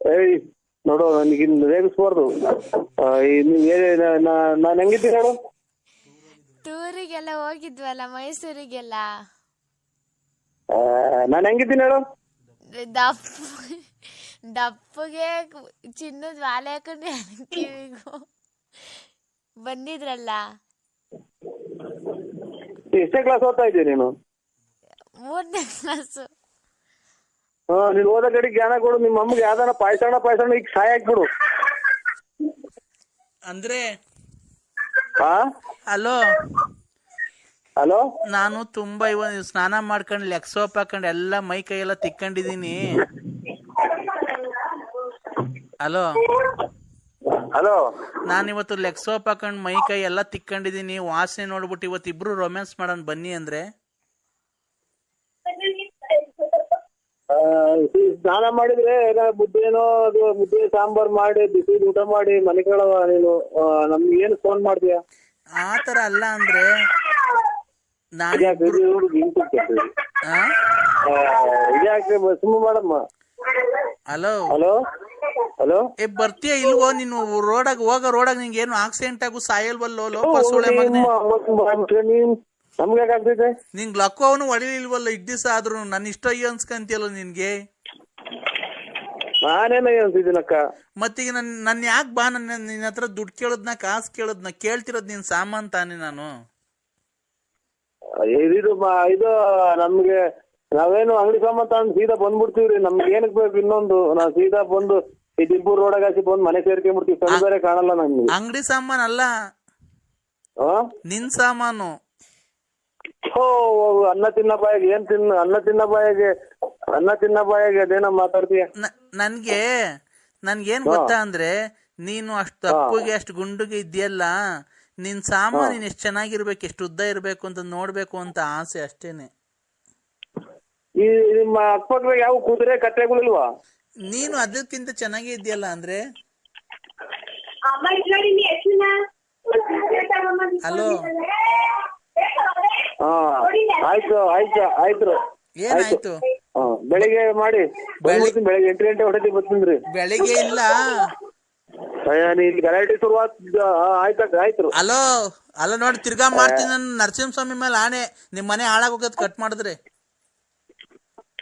ಏಯ್ ನೋಡು ನನಗೆ ರೇಗಿಸ್ಬಾರ್ದು. ಆ, ಈ ನೀವ್ ಏ- ನಾ- ನಾ- ನಾನ್ ಹೆಂಗಿದ್ದೀನಿ ನೋಡು ಟೂರಿಗೆಲ್ಲ ಹೋಗಿದ್ವಲ್ಲ ಮೈಸೂರಿಗೆಲ್ಲ. ಆ, ನಾನ್ ಹೆಂಗಿದ್ದೀನಿ ಹೇಳು? ದಪ್ಪ ದಪ್ಪಗೆ ಚಿನ್ನದ ವಾಲೆ ಹಾಕೊಂಡು ಕಿವಿಗೂ ಬಂದಿದ್ರಲ್ಲ? ಎಷ್ಟೇ ಕ್ಲಾಸ್ ಓದ್ತಾ ಇದ್ದೀಯ ನೀನು? ಮೂರನೇ ಕ್ಲಾಸು ಹಾ ನೀನು ಓದೋ ಕಡೆ ಜ್ಞಾನ ಕೊಡು ನಿಮ್ಮ ಅಮ್ಮಗೆ ಯಾವ್ದಾನ ಪಾಯಸಣ ಪಾಯಸಣ ಈಗ ಸಹಾಯ ಹಾಕ್ಬಿಡು. ಅಂದ್ರೆ ಹಾ? ಹಲೋ? ಹಲೋ? ನಾನು ತುಂಬಾ ಇವ ಸ್ನಾನ ಮಾಡ್ಕೊಂಡು ಲೆಗ್ ಸೋಪ್ ಹಾಕೊಂಡು ಎಲ್ಲ ಮೈ ಕೈ ಎಲ್ಲ ತಿಕ್ಕೊಂಡಿದೀನಿ ಹಲೋ. ಹಲೋ. ನಾನು ಇವತ್ತು ಲೆಗ್ ಸೋಪ್ ಹಾಕೊಂಡ್ ಮೈ ಕೈ ಎಲ್ಲ ತಿಕ್ಕೊಂಡಿದೀನಿ ವಾಸನೆ ನೋಡ್ಬಿಟ್ಟು ಇವತ್ತು ಇಬ್ರು ರೊಮ್ಯಾನ್ಸ್ ಮಾಡೋಣ ಬನ್ನಿ ಅಂದ್ರೆ. ಸ್ನಾನ ಮಾಡಿದ್ರೆ ಮುದ್ದೇನೋ ಅದು ಮುದ್ದೆ ಸಾಂಬಾರ್ ಮಾಡಿ ಬಿಸಿ ಊಟ ಮಾಡಿ ಮನೆ ಕೇಳವ ನೀನು. ನಮ್ಗೆ ಏನು ಫೋನ್ ಮಾಡ್ತೀಯ? ಆ ತರ ಅಲ್ಲ ಅಂದ್ರೆ ಸುಮ್ಮ ಮಾಡಮ್ಮ? ಹಲೋ. ಹಲೋ? ಹಲೋ? ಏ ಬರ್ತೀಯ ಇಲ್ವೋ? ನೀನು ರೋಡಾಗ ಹೋಗ ರೋಡಾಗ ನಿಂಗೆ ಏನು ಆಕ್ಸಿಡೆಂಟ್ ಆಗು ಸಾಯಲ್ವಲ್ಲೋ? ಲೋಪರ್ ಸೋಳೆ ಮಗನೆ ನಿಂಗ್ ಲಕ್ ಅವನು ಹೊಡಿಲಿಲ್ವಲ್ಲ? ಇಡ್ ದಿವಸ ಆದ್ರೂ ನನ್ನ ಇಷ್ಟ ಅಯ್ಯೋ ಅನ್ಸ್ಕಂತಿಯಲ್ಲ ನಿನ್ಗೆ? ನಾನೇನ ಅನ್ಸಿದ್ದೀನಕ್ಕ ಮತ್ತೀಗ ನನ್ ನನ್ ಯಾಕ್ ಬಾ? ನನ್ನ ನಿನ್ನ ಹತ್ರ ದುಡ್ಡು ಕೇಳದ್ನ ಕಾಸು ಕೇಳದ್ನ ಕೇಳ್ತಿರೋದ್ ನಿನ್ ಸಾಮಾನ್ ತಾನೆ ನಾನು. ಇದು ಇದು ನಮ್ಗೆ ನಾವೇನು ಅಂಗಡಿ ಸಾಮಾನ್ ತಗೊಂಡು ಸೀದಾ ಬಂದ್ಬಿಡ್ತೀವ್ರಿ. ನಮ್ಗೆ ಏನಕ್ ಬೇಕು ಇನ್ನೊಂದು? ನಾವ್ ಸೀದಾ ಬಂದು ಈ ದಿಬ್ಬೂರ್ ರೋಡಾಗ ಹಾಕಿ ಬಂದು ಮನೆ ಸೇರ್ಕೊಂಡ್ಬಿಡ್ತೀವಿ ಸಣ್ಣ ಬೇರೆ ಕಾಣಲ್ಲ ನಮ್ಗೆ. ಅಂಗಡಿ ಸಾಮಾನ್ ಅಲ್ಲ? ಆ? ನಿನ್ ಸಾಮಾನು. ಓ ಅನ್ನ ತಿನ್ನ ಬಾಯಿಗೆ ಏನ್ ತಿನ್ನ ಅನ್ನ ತಿನ್ನ ಬಾಯಿಗೆ ಅನ್ನ ತಿನ್ನ ಬಾಯಿಗೆ ಅದೇನ ಮಾತಾಡ್ತೀಯ? ನ- ನನ್ಗೆ ನನ್ಗೇನ್ ಗೊತ್ತಾ ಅಂದ್ರೆ ನೀನು ಅಷ್ಟು ತಪ್ಪುಗೆ ಅಷ್ಟು ಗುಂಡುಗೆ ಇದೆಯಲ್ಲ ನಿನ್ ಸಾಮಾನು ನೀನ್ ಎಷ್ಟ್ ಚೆನ್ನಾಗಿರ್ಬೇಕು ಎಷ್ಟು ಉದ್ದ ಇರ್ಬೇಕು ಅಂತ ನೋಡ್ಬೇಕು ಅಂತ ಆಸೆ ಅಷ್ಟೇನೆ. ಈ ನಿಮ್ಮ ಅಕ್ಕಪಕ್ಕ ಯಾವ ಕುದುರೆ ಕಟ್ಟೆಗಳಿಲ್ವಾ ನೀನು ಅದಕ್ಕಿಂತ ಚೆನ್ನಾಗಿ ಇದೆಯಲ್ಲ ಅಂದ್ರೆ? ಹಲೋ. ಹಾ ಆಯ್ತು ಆಯ್ತು ಆಯ್ತು. ಏನಾಯ್ತು? ಹಾ ಬೆಳಿಗ್ಗೆ ಮಾಡಿ. ಬಂದ್ಬಿಡ್ತೀನಿ ಬೆಳಿಗ್ಗೆ ಎಂಟು ಗಂಟೆ ಹೊಡೆದಿ ಬರ್ತೀನಿ ಬೆಳಿಗ್ಗೆ ಇಲ್ಲ. ಅಯ್ಯ ನೀ ಇಲ್ಲಿ ಗಲಾಟೆ ಶುರುವಾತ್ ಆಯ್ತಕ್ಕ ಆಯ್ತು ಹಲೋ ಅಲ್ಲ ನೋಡಿ ತಿರ್ಗಾ ಮಾಡ್ತೀನಿ ನಾನು ನರಸಿಂಹಸ್ವಾಮಿ ಮೇಲೆ ಆನೆ ನಿಮ್ ಮನೆ ಹಾಳಾಗೋಗದ್ ಕಟ್ ಮಾಡಿದ್ರೆ.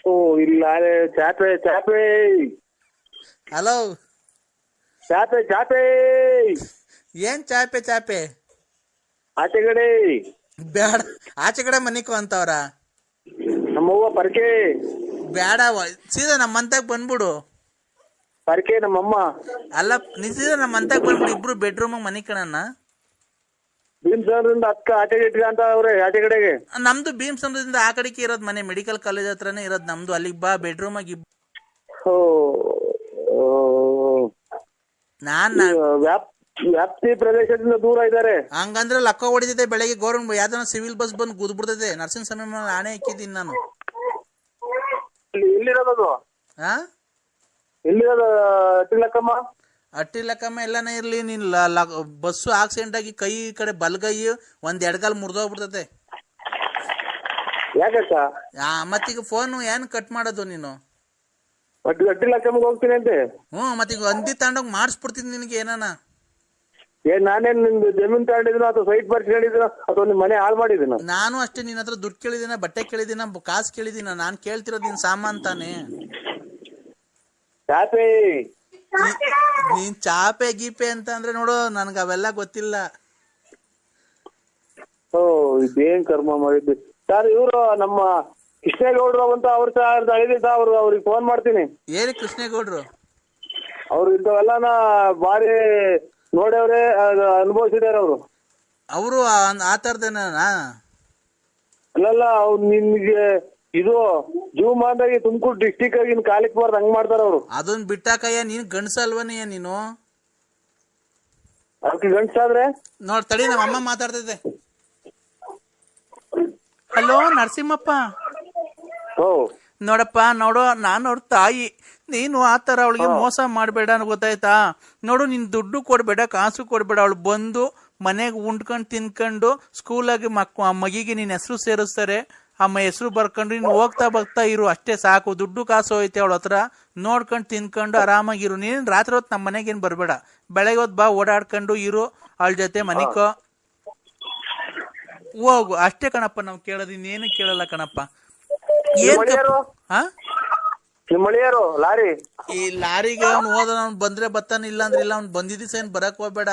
ಓ ಇಲ್ಲ ಚಾಪೆ ಚಾಪೆ. ಹಲೋ. ಚಾಪೆ ಚಾಪೆ. ಏನ್ ಚಾಪೆ ಚಾಪೆ? ಆಚೆಗಡೆ ಬೇಡ. ಆಚೆ ಕಡೆ ಮನಿಕೋ ಅಂತವ್ರ? ನಮ್ಮವ್ವ ಪರ್ಕೆ. ಬೇಡ ಸೀದಾ ನಮ್ಮ ಮಂತಾಗ ಬಂದ್ಬಿಡು. ಪರ್ಕೆ ನಮ್ಮಮ್ಮ. ಅಲ್ಲ ನೀ ಸೀದಾ ನಮ್ಮ ಮಂತಾಗ ಬಂದ್ಬಿಡು ಇಬ್ರು ಬೆಡ್ರೂಮ್ ಮನಿ ಕಣಣ್ಣ ಭೀಮ್ಸಂದ್ರಿಂದ ಅಕ್ಕ ಆಚೆ ಇಟ್ಕ ಅಂತ ಅವ್ರೆ ಆಚೆಗಡೆಗೆ ನಮ್ದು ಭೀಮಸಂದ್ರದಿಂದ ಆ ಕಡೆಗೆ ಇರೋದ್ ಮನೆ ಮೆಡಿಕಲ್ ಕಾಲೇಜ್ ಹತ್ರನೇ ಇರೋದ್ ನಮ್ದು. ಅಲ್ಲಿಗೆ ಬಾ ಬೆಡ್ರೂಮ್ ಆಗಿ ಓ ನಾನ್ ವ್ಯಾಪ್ ವ್ಯಾಪ್ತಿ ಪ್ರದೇಶದಿಂದ ದೂರ ಇದ್ದಾರೆ. ಹಂಗಂದ್ರೆ ಲಕ್ಕ ಹೊಡಿದಿದೆ ಬೆಳಗ್ಗೆ ಗೌರ್ಮೆಂಟ್ ಯಾವ್ದೋ ಸಿವಿಲ್ ಬಸ್ ಬಂದು ಗುದ್ ಬಿಡ್ತದೆ ನರ್ಸಿಂಗ್ ಸಮಯ ಆಣೆ ಹಾಕಿದ್ದೀನಿ ನಾನು. ಎಲ್ಲಿರೋದು ಹಾ ಇಲ್ಲಿರೋದು ತಿಲಕಮ್ಮ? ಅಟ್ಟಿ ಲಕ್ಕಮ್ಮ ಎಲ್ಲಾನ ಇರ್ಲಿ ನೀನ್ ಬಸ್ಸು ಆಕ್ಸಿಡೆಂಟ್ ಆಗಿ ಕೈ ಈ ಕಡೆ ಬಲ್ಗೈ ಒಂದ್ ಎಡಗಾಲ್ ಮುರ್ದೋಗ್ಬಿಡ್ತತೆ ಯಾಕಕ್ಕ ಮತ್ತೀಗ ಫೋನ್ ಏನ್ ಕಟ್ ಮಾಡೋದು ನೀನು? ಅಟ್ಟಿ ಲಕ್ಕಮ್ಮಗೆ ಹೋಗ್ತೀನಿ ಅಂತೆ. ಹ್ಞೂ ಮತ್ತೀಗ ಅಂದಿ ತಗೊಂಡೋಗಿ ಮಾಡಿಸ್ಬಿಡ್ತೀನಿ ನಿನಗೆ ಏನಾನ. ಏ ನಾನೇನ್ ನಿಮ್ದು ಜಮೀನ್ ತಗೊಂಡಿದ್ದೀನೋ ಅಥವಾ ಸೈಟ್ ಬರ್ಸ್ಕೊಂಡಿದ್ದೀನೋ ಅಥವಾ ನಿಮ್ ಮನೆ ಹಾಳು ಮಾಡಿದಿನ? ನಾನು ಅಷ್ಟೇ ನಿನ್ನ ಹತ್ರ ದುಡ್ಡು ಕೇಳಿದಿನ ಬಟ್ಟೆ ಕೇಳಿದಿನ ಕಾಸು ಕೇಳಿದಿನ ನಾನು ಕೇಳ್ತಿರೋದು ನಿನ್ ಸಾಮಾನ್ ತಾನೇ. ನೀನ್ ಚಾಪೆ ಗೀಪೆ ಅಂತ ಅಂದ್ರೆ ನೋಡು ನನ್ಗ ಅವೆಲ್ಲ ಗೊತ್ತಿಲ್ಲ. ಓ ಇದೇನ್ ಕರ್ಮ ಮಾಡಿದ್ದು? ಸರ್ ಇವರು ನಮ್ಮ ಕೃಷ್ಣೇಗೌಡರು ಅಂತ ಅವ್ರ ಹೇಳಿದ ಅವ್ರು ಅವ್ರಿಗೆ ಫೋನ್ ಮಾಡ್ತೀನಿ. ಏರಿ ಕೃಷ್ಣೇಗೌಡ್ರು? ಅವ್ರು ಇಂಥವೆಲ್ಲನ ಬಾರಿ ನೋಡವ್ರೆ ಅನುಭವಿಸಿದಾರೆ ಅವರು. ಅವರು ಆ ಥರದೇನ ಅಲ್ಲಲ್ಲ ಅವ್ರು ನಿನ್ಗೆ ಇದು ಜೀವಮಾನದಾಗಿ ತುಮಕೂರು ಡಿಸ್ಟಿಕ್ ಆಗಿ ಇನ್ ಕಾಲಿಕ್ ಬಾರ್ದು ಹಂಗ್ ಮಾಡ್ತಾರ ಅವ್ರು. ಅದನ್ ಬಿಟ್ಟಾಕಯ್ಯ ನೀನ್ ಗಂಡ್ಸಲ್ವನಯ್ಯ ನೀನು? ಅದಕ್ಕೆ ಗಂಡ್ಸಾದ್ರೆ? ನೋಡ್ ತಡಿ ನಮ್ಮ ಅಮ್ಮ ಮಾತಾಡ್ತಿದ್ದೆ ಹಲೋ ನರಸಿಂಹಪ್ಪ. ಓ ನೋಡಪ್ಪ ನೋಡು ನಾನು ಅವ್ರ ತಾಯಿ. ನೀನು ಆತರ ಥರ ಅವಳಿಗೆ ಮೋಸ ಮಾಡಬೇಡ ಗೊತ್ತಾಯ್ತಾ? ನೋಡು ನಿನ್ ದುಡ್ಡು ಕೊಡ್ಬೇಡ ಕಾಸು ಕೊಡ್ಬೇಡ. ಅವಳು ಬಂದು ಮನೆಗೆ ಉಂಡ್ಕೊಂಡು ತಿನ್ಕೊಂಡು ಸ್ಕೂಲಾಗಿ ಮಕ್ ಮಗಿಗೆ ನಿನ್ನ ಹೆಸರು ಸೇರಿಸ್ತಾರೆ. ಅಮ್ಮ ಹೆಸರು ಬರ್ಕೊಂಡು ನೀನು ಹೋಗ್ತಾ ಬರ್ತಾ ಇರು ಅಷ್ಟೇ ಸಾಕು. ದುಡ್ಡು ಕಾಸು ಐತೆ ಅವಳ ಹತ್ರ. ನೋಡ್ಕೊಂಡು ತಿನ್ಕೊಂಡು ಆರಾಮಾಗಿರು ನೀನು ರಾತ್ರಿ ಹೊತ್ತು ನಮ್ಮ ಮನೆಗೇನು ಬರಬೇಡ. ಬೆಳಗ್ಗೆ ಹೊತ್ತು ಬಾ ಓಡಾಡ್ಕೊಂಡು ಇರು. ಅವಳ ಜೊತೆ ಮನಿಕೋ. ಹೋಗು. ಅಷ್ಟೇ ಕಣಪ್ಪ ನಾವು ಕೇಳೋದು ಇನ್ನೇನು ಕೇಳಲ್ಲ ಕಣಪ್ಪ. ಏನ್ ಹಾ ಲಾರಿ? ಈ ಲಾರಿಗೆ ಅವ್ನು ಹೋದ ಅವ್ನು ಬಂದ್ರೆ ಬತ್ತಾನ ಇಲ್ಲ ಅಂದ್ರೆ ಇಲ್ಲ ಅವ್ನು ಬಂದಿದ್ದ ಏನ್ ಬರಕ್ ಹೋಗ್ಬೇಡ.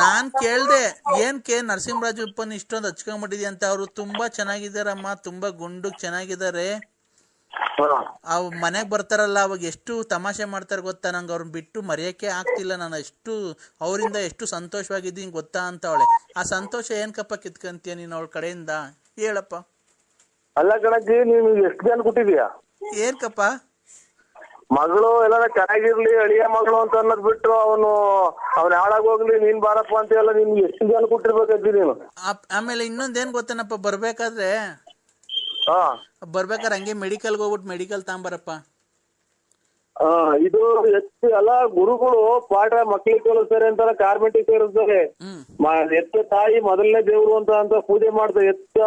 ನಾನ್ ಕೇಳ್ದೆ ಏನ್ ಕೆ ನರಸಿಂಹರಾಜಪ್ಪನ್ ಇಷ್ಟೊಂದು ಹಚ್ಕೊಂಡ್ಬಿಟ್ಟಿದ್ಯ ಅಂತ ಅವ್ರು ತುಂಬಾ ಚೆನ್ನಾಗಿದಾರಮ್ಮ ತುಂಬಾ ಗುಂಡು ಚೆನ್ನಾಗಿದ್ದಾರೆ. ಅವ್ ಮನೆಗ್ ಬರ್ತಾರಲ್ಲ ಅವಾಗ ಎಷ್ಟು ತಮಾಷೆ ಮಾಡ್ತಾರೆ ಗೊತ್ತಾ? ನಂಗೆ ಅವ್ರನ್ನ ಬಿಟ್ಟು ಮರೆಯಕ್ಕೆ ಆಗ್ತಿಲ್ಲ ನಾನು ಎಷ್ಟು ಅವರಿಂದ ಎಷ್ಟು ಸಂತೋಷವಾಗಿದ್ದೀನಿ ಗೊತ್ತಾ ಅಂತ ಅವಳೆ. ಆ ಸಂತೋಷ ಏನ್ಕಪ್ಪ ಕಿತ್ಕಂತೀಯ ನೀನ್ ಅವಳ ಕಡೆಯಿಂದ? ಹೇಳಪ್ಪ. ಅಲ್ಲ ಕಣಜ್ಜಿ ನೀನು ಎಷ್ಟು ಜನ ಕೊಟ್ಟಿದ್ಯಾ ಏನ್ಕಪ್ಪ? ಮಗಳು ಎಲ್ಲ ಚೆನ್ನಾಗಿರ್ಲಿ ಅಳಿಯ ಮಗಳು ಅಂತ ಅನ್ನೋದ್ ಬಿಟ್ಟು ಅವನು ಅವ್ನ ಹಾಳಾಗೋಗ್ಲಿ ನೀನ್ ಬಾರಪ್ಪ ಅಂತ ಎಲ್ಲ ನಿನ್ಗೆ ಎಷ್ಟು ಜನ ಕೊಟ್ಟಿರ್ಬೇಕಜ್ಜಿ ನೀನು? ಆ- ಆಮೇಲೆ ಇನ್ನೊಂದೇನ್ ಗೊತ್ತೇನಪ್ಪ ಬರ್ಬೇಕಾದ್ರೆ ಹಾ. ಬರ್ಬೇಕಾದ್ರೆ ಹಂಗೆ ಮೆಡಿಕಲ್ ಹೋಗ್ಬಿಟ್ಟು ಮೆಡಿಕಲ್ ತಾಂಬರಪ್ಪ ಆ, ಇದು ಎಷ್ಟು ಎಲ್ಲ ಗುರುಗಳು ಪಾಠ ಮಕ್ಳಿಗೆ ಕಲಿಸ್ತಾರೆ ಅಂತಾರ ಕಾರ್ಮೆಂಟಿಗೆ ಸೇರಿಸ್ತಾರೆ ಹ್ಮ್. ಮ- ಎತ್ತ ತಾಯಿ ಮೊದಲನೇ ದೇವರು ಅಂತ ಅಂತ ಪೂಜೆ ಮಾಡ್ತಾರೆ. ಎತ್ತ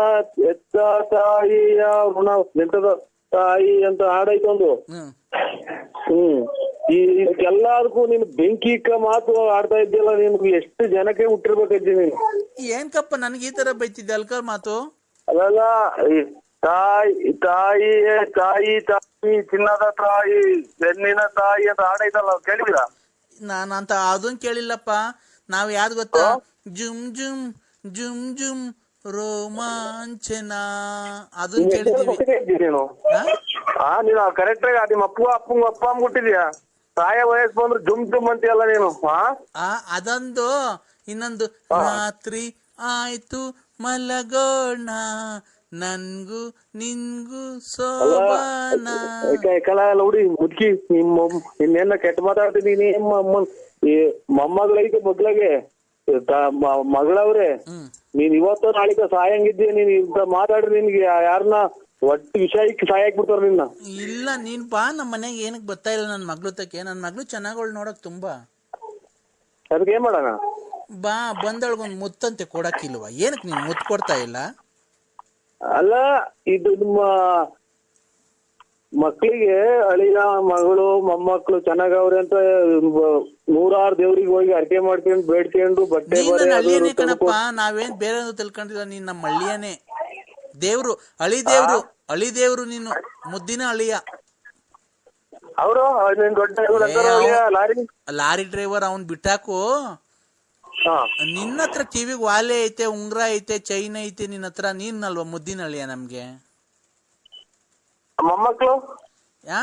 ಎತ್ತ ತಾಯಿಯ ಋಣ ಎಂತದ? ತಾಯಿ ಅಂತ ಹಾಡೈತೊಂದು ಹ್ಮ್. ಹ್ಮ್. ಈ ಎಲ್ಲಾರ್ಗು ನೀನು ಬೆಂಕಿ ಇಕ್ಕ ಮಾತು ಆಡ್ತಾ ಇದ್ದಿಲ್ಲ ನಿನ್ಗೆ ಎಷ್ಟು ಜನಕ್ಕೆ ಹುಟ್ಟಿರ್ಬೇಕೈತಿ ನೀನು? ಏನ್ಕಪ್ಪ ನನ್ಗೆ ಈ ತರ ಬೈತಿದ್ದೆ ಅಲ್ಕರ್ ಮಾತು? ಅದಲ್ಲ ಈ ತಾಯಿ ತಾಯಿ ತಾಯಿ ತಾಯಿ ಚಿನ್ನದ ತಾಯಿ ಬೆನ್ನಿನ ತಾಯಿ ಅಂತ ಹಾಡೈತಲ್ಲ ಕೇಳಿದಿರಾ ನಾನು ಅಂತ ಅದನ್ ಕೇಳಿಲ್ಲಪ್ಪ. ನಾವ್ ಯಾವ್ದು ಗೊತ್ತಾ? ಜುಮ್ ಜುಮ್ ಜುಮ್ ಜುಮ್. ರೋಮಾಂಚನ. ಅದನ್ ಕೇಳಿದೀವಿ ನೀನು? ಆ ನೀನು ಕರೆಕ್ಟ್ ಆಗಿ ನಿಮ್ಮ ಅಪ್ಪ ಅಪ್ಪಂಗ ಅಪ್ಪ ಅಮ್ಮ ಕೊಟ್ಟಿದ್ಯಾ ತಾಯ ವಯಸ್ಸು ಬಂದ್ರೆ ಜುಮ್ ಜುಮ್ ಅಂತೀಯಲ್ಲ ನೀನು ಆ? ಅದೊಂದು ಇನ್ನೊಂದು ರಾತ್ರಿ ಆಯ್ತು ಮಲಗೋಣ. ನನ್ಗೂ ನಿನ್ಗೂ ಸೋಬಾನ. ಕಲ ಹುಡಿ ಮುದ್ಕಿ ನಿಮ್ಮ ಇನ್ನೇನ ಕೆಟ್ಟ ಮಾತಾಡ್ತೀನಿ ನಿಮ್ಮ ಅಮ್ಮನ್. ಈ ಮೊಮ್ಮಗಳೈತೆ ತ- ಮಗಳವ್ರೆ. ನೀನ್ ಇವತ್ತು ನಾಳಿಕ ಸಾಯಂಗಿದ್ದೆ ನೀನ್ ಇಂತ ಮಾತಾಡ್ರಿ ನಿನ್ಗೆ ಯಾರನ್ನ ಒಟ್ಟು ವಿಷಯಕ್ಕೆ ಸಹಾಯ ಆಗ್ಬಿಡ್ತಾರ ನಿನ್ನ? ಇಲ್ಲ ನೀನ್ ಬಾ ನಮ್ಮ ಮನೆಗೆ ಏನಕ್ಕೆ ಬರ್ತಾ ಇಲ್ಲ ನನ್ ಮಗ್ಳು ತಕ್ಕೆ. ನನ್ ಮಗ್ಳು ಚೆನ್ನಾಗವಳು ನೋಡಕ್ ತುಂಬಾ. ಅದಕ್ಕೆ ಏನ್ ಮಾಡೋಣ? ಬಾ ಬಂದಳ್ಗೊಂದ್ ಮುತ್ತಂತೆ ಕೊಡಕ್ಕಿಲ್ವಾ ಏನಕ್ ನೀನ್ ಮುತ್ ಕೊಡ್ತಾ ಇಲ್ಲ? ಅಲ್ಲ ಇದು ನಿಮ್ಮ ಮಕ್ಳಿಗೆ ಅಳಿಯ ಮಗಳು ಮೊಮ್ಮಕ್ಳು ಚೆನ್ನಾಗವ್ರೆ ಅಂತ ನೂರಾರು ದೇವ್ರಿಗೆ ಹೋಗಿ ಅರ್ಕೆ ಮಾಡ್ಕೊಂಡು ಬೇಡ್ಕೊಂಡು ಬಟ್ಟೆ ನೀನ್ ಬರೆ ನನ್ನ ಅದು ಹಳ್ಳಿಯನೇ ಕಣಪ್ಪ. ನಾವೇನ್ ಬೇರೆ ತಿಳ್ಕೊಂಡಿಲ್ಲ. ನೀನ್ ನಮ್ಮ ಹಳ್ಳಿಯನೇ ದೇವ್ರು ಅಳಿ ದೇವ್ರು ಅಳಿ ದೇವ್ರು ನೀನು. ಮುದ್ದಿನ ಅಳಿಯ. ಅವರು ನಿನ್ ದೊಡ್ಡ ಇವ್ರು ಅಂತಾರ ಏ, ಅಳಿಯ ಲಾರಿ? ಲಾರಿ ಡ್ರೈವರ್ ಅವ್ನ್ ಬಿಟ್ಟಾಕು. ನಿನ್ನತ್ರ ನಿನ್ನ ಹತ್ರ ಕಿವಿಗ್ ವಾಲೆ ಐತೆ ಉಂಗ್ರ ಐತೆ ಚೈನ್ ಐತೆ ನಿನ್ನತ್ರ. ನೀನ್ ಅಲ್ವಾ ಮುದ್ದಿನ ಅಳಿಯ ನಮ್ಗೆ? ಮೊಮ್ಮಕ್ಳು? ಯಾ?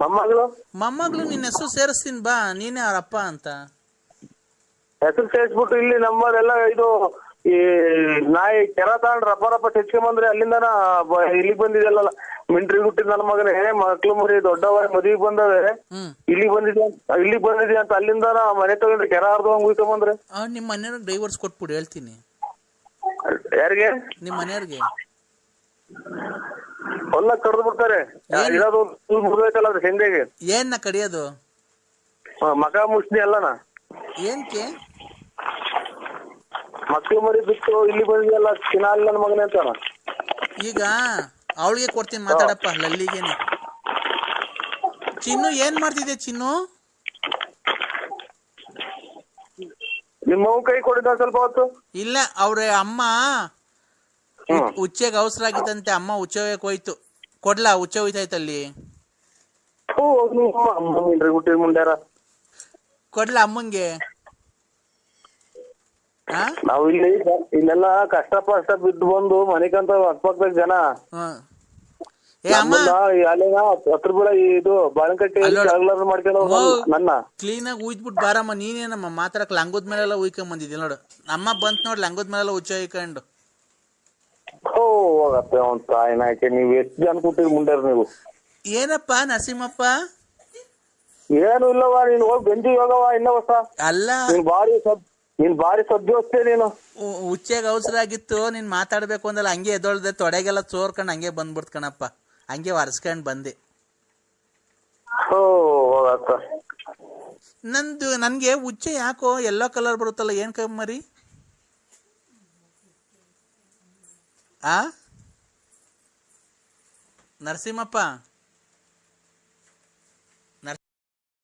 ಮೊಮ್ಮಗಳು ಮೊಮ್ಮಗ್ಳು ನಿನ್ನ ಹೆಸರು ಸೇರಿಸ್ತೀನಿ ಬಾ ನೀನೇ ಅವ್ರಪ್ಪ ಅಂತ. ಹೆಸರು ಸೇರಿಸ್ಬಿಟ್ಟು ಇಲ್ಲಿ ನಮ್ಮದೆಲ್ಲ ಇದು ಈ ನಾಯಿ ಕೆರ ತಗೊಂಡ್ ರಪ್ಪ ರಪ್ಪ ತೆಚ್ಕೊಂಬಂದ್ರೆ ಅಲ್ಲಿಂದನ ಬ- ಇಲ್ಲಿಗ್ ಬಂದಿದೆಲ್ಲ ಮಿಂಟ್ರಿ ಹುಟ್ಟಿದ ನನ್ನ ಮಗನೇ ಮಕ್ಳು ಮರಿ ದೊಡ್ಡವ ಮದುವೆಗೆ ಬಂದವೆ ಇಲ್ಲಿ ಇಲ್ಲಿಗ್ ಬಂದಿದೆ ಅಂತ ಇಲ್ಲಿಗ್ ಬಂದಿದೆ ಅಂತ ಅಲ್ಲಿಂದ ಮನೆ ತಗೊಂಡ್ರೆ ಕೆರ ಹರಿದು ಹಂಗ್ ಉಯ್ಕೊಂಬಂದ್ರೆ. ಆ, ನಿಮ್ ಮನೆಯವ್ರ ಡ್ರೈವರ್ಸ್ ಕೊಟ್ಬಿಡು ಹೇಳ್ತೀನಿ. ಯಾರಿಗೆ? ನಿಮ್ ಮನೆಯವ್ರಿಗೆ. ಹೊಲ ಕಡ್ದು ಬಿಡ್ತಾರೆ? ಇರೋದು ಮುರಿದೈತಲ್ಲ ಅದ್ರ ಹೆಂಡೆಗೆ ಏನ್ನ ಕಡಿಯೋದು? ಮಗಾ ಮುಷ್ಣಿ ಅಲ್ಲನ ಏನ್ಕೆ? ಮಕ್ಳು ಮರಿ ಬಿಟ್ಟು ಇಲ್ಲಿ ಬಂದಿದೆಲ್ಲ ಚಿನ್ನ ನನ್ನ ಮಗನೇ ಅಂತಾನ ಈಗ ಅವಳಿಗೆ ಕೊಡ್ತೀನಿ ಮಾತಾಡಪ್ಪ ಲಲ್ಲಿಗೇನೆ. ಚಿನ್ನು ಏನ್ ಮಾಡ್ತಿದ್ದೆ ಚಿನ್ನು? ನಿಮ್ಮ ಕೈ ಕೊಡಿದ ಸ್ವಲ್ಪ ಹೊತ್ತು? ಇಲ್ಲ ಅವ್ರ ಅಮ್ಮ ಉಚ್ಚೆಗೆ ಅವಸರ ಆಗಿತ್ತಂತೆ ಅಮ್ಮ ಉಚ್ಚೆ ಒಯ್ಯಕ್ ಹೋಯ್ತು ಕೊಡ್ಲಾ ಉಚ್ಚೆ ಹೋಯ್ತಾಯ್ತಲ್ಲಿ ಕೊಡ್ಲಾ ಅಮ್ಮಂಗೆ? ನಾವು ಇಲ್ಲಿ ಇಲ್ಲೆಲ್ಲ ಕಷ್ಟ ಪಷ್ಟ ಬಿದ್ದು ಬಂದು ಮನೆಕಂತ ಅಕ್ಕಪಕ್ಕದ ಜನ. ಕ್ಲೀನ್ ಆಗಿ ಉಯ್ದ್ಬಿಟ್ಟು ಬಾರಮ್ಮ ನೀನೇನಮ್ಮ? ಮಾತಾಡಕ್ ಲಂಗದ ಮೇಲೆಲ್ಲ ಉಯ್ಕೊಂಡ್ ಬಂದಿದ್ದೀನಿ ನೋಡು. ಅಮ್ಮ ಬಂತ್ ನೋಡ್ ಲಂಗದ ಮೇಲೆಲ್ಲ ಉಚ್ಚ ಉಯ್ಕೊಂಡು ಓ ಹೋಗತ್ತೆ ಅವ್ನ್ ನೀವ್ ಎಷ್ಟ್ ಜನ ಕೂತಿರ್ ಮುಂಡ್ಯಾರ ನೀವು? ಏನಪ್ಪ ನರಸಿಂಹಪ್ಪ? ಏನು ಇಲ್ಲವ ನೀನ್ ಹೋಗ್ ಬೆಂಜಿ ಹೋಗವ ಇನ್ನ ಹೊಸ. ಅಲ್ಲ. ನೀನ್ ಬಾರಿ ಸಬ್ ನೀನ್ ಬಾರಿ ಸದ್ಯೋಸ್ತೆ ನೀನು. ಉ- ಉಚ್ಚೆಗೆ ಅವಸರ ಆಗಿತ್ತು ನೀನ್ ಮಾತಾಡ್ಬೇಕು ಅಂದಲ್ಲ ಹಂಗೆ ಎದೊಳ್ದೆ ತೊಡೆಗೆಲ್ಲ ಸೋರ್ಕೊಂಡ್ ಹಂಗೆ ಬಂದ್ಬಿಡ್ತ ಕಣಪ್ಪ. ಹಂಗೆ ಒರೆಸ್ಕೊಂಡ್ ಬಂದೆ. ಹೋಗತ್ತ ನಂದು ನನ್ಗೆ ಉಚ್ಚೆ ಯಾಕೋ ಎಲ್ಲೋ ಕಲರ್ ಬರುತ್ತಲ್ಲ ಏನ್ ಕಮ್ಮರಿ? ಆ? ನರಸಿಂಹಪ್ಪ.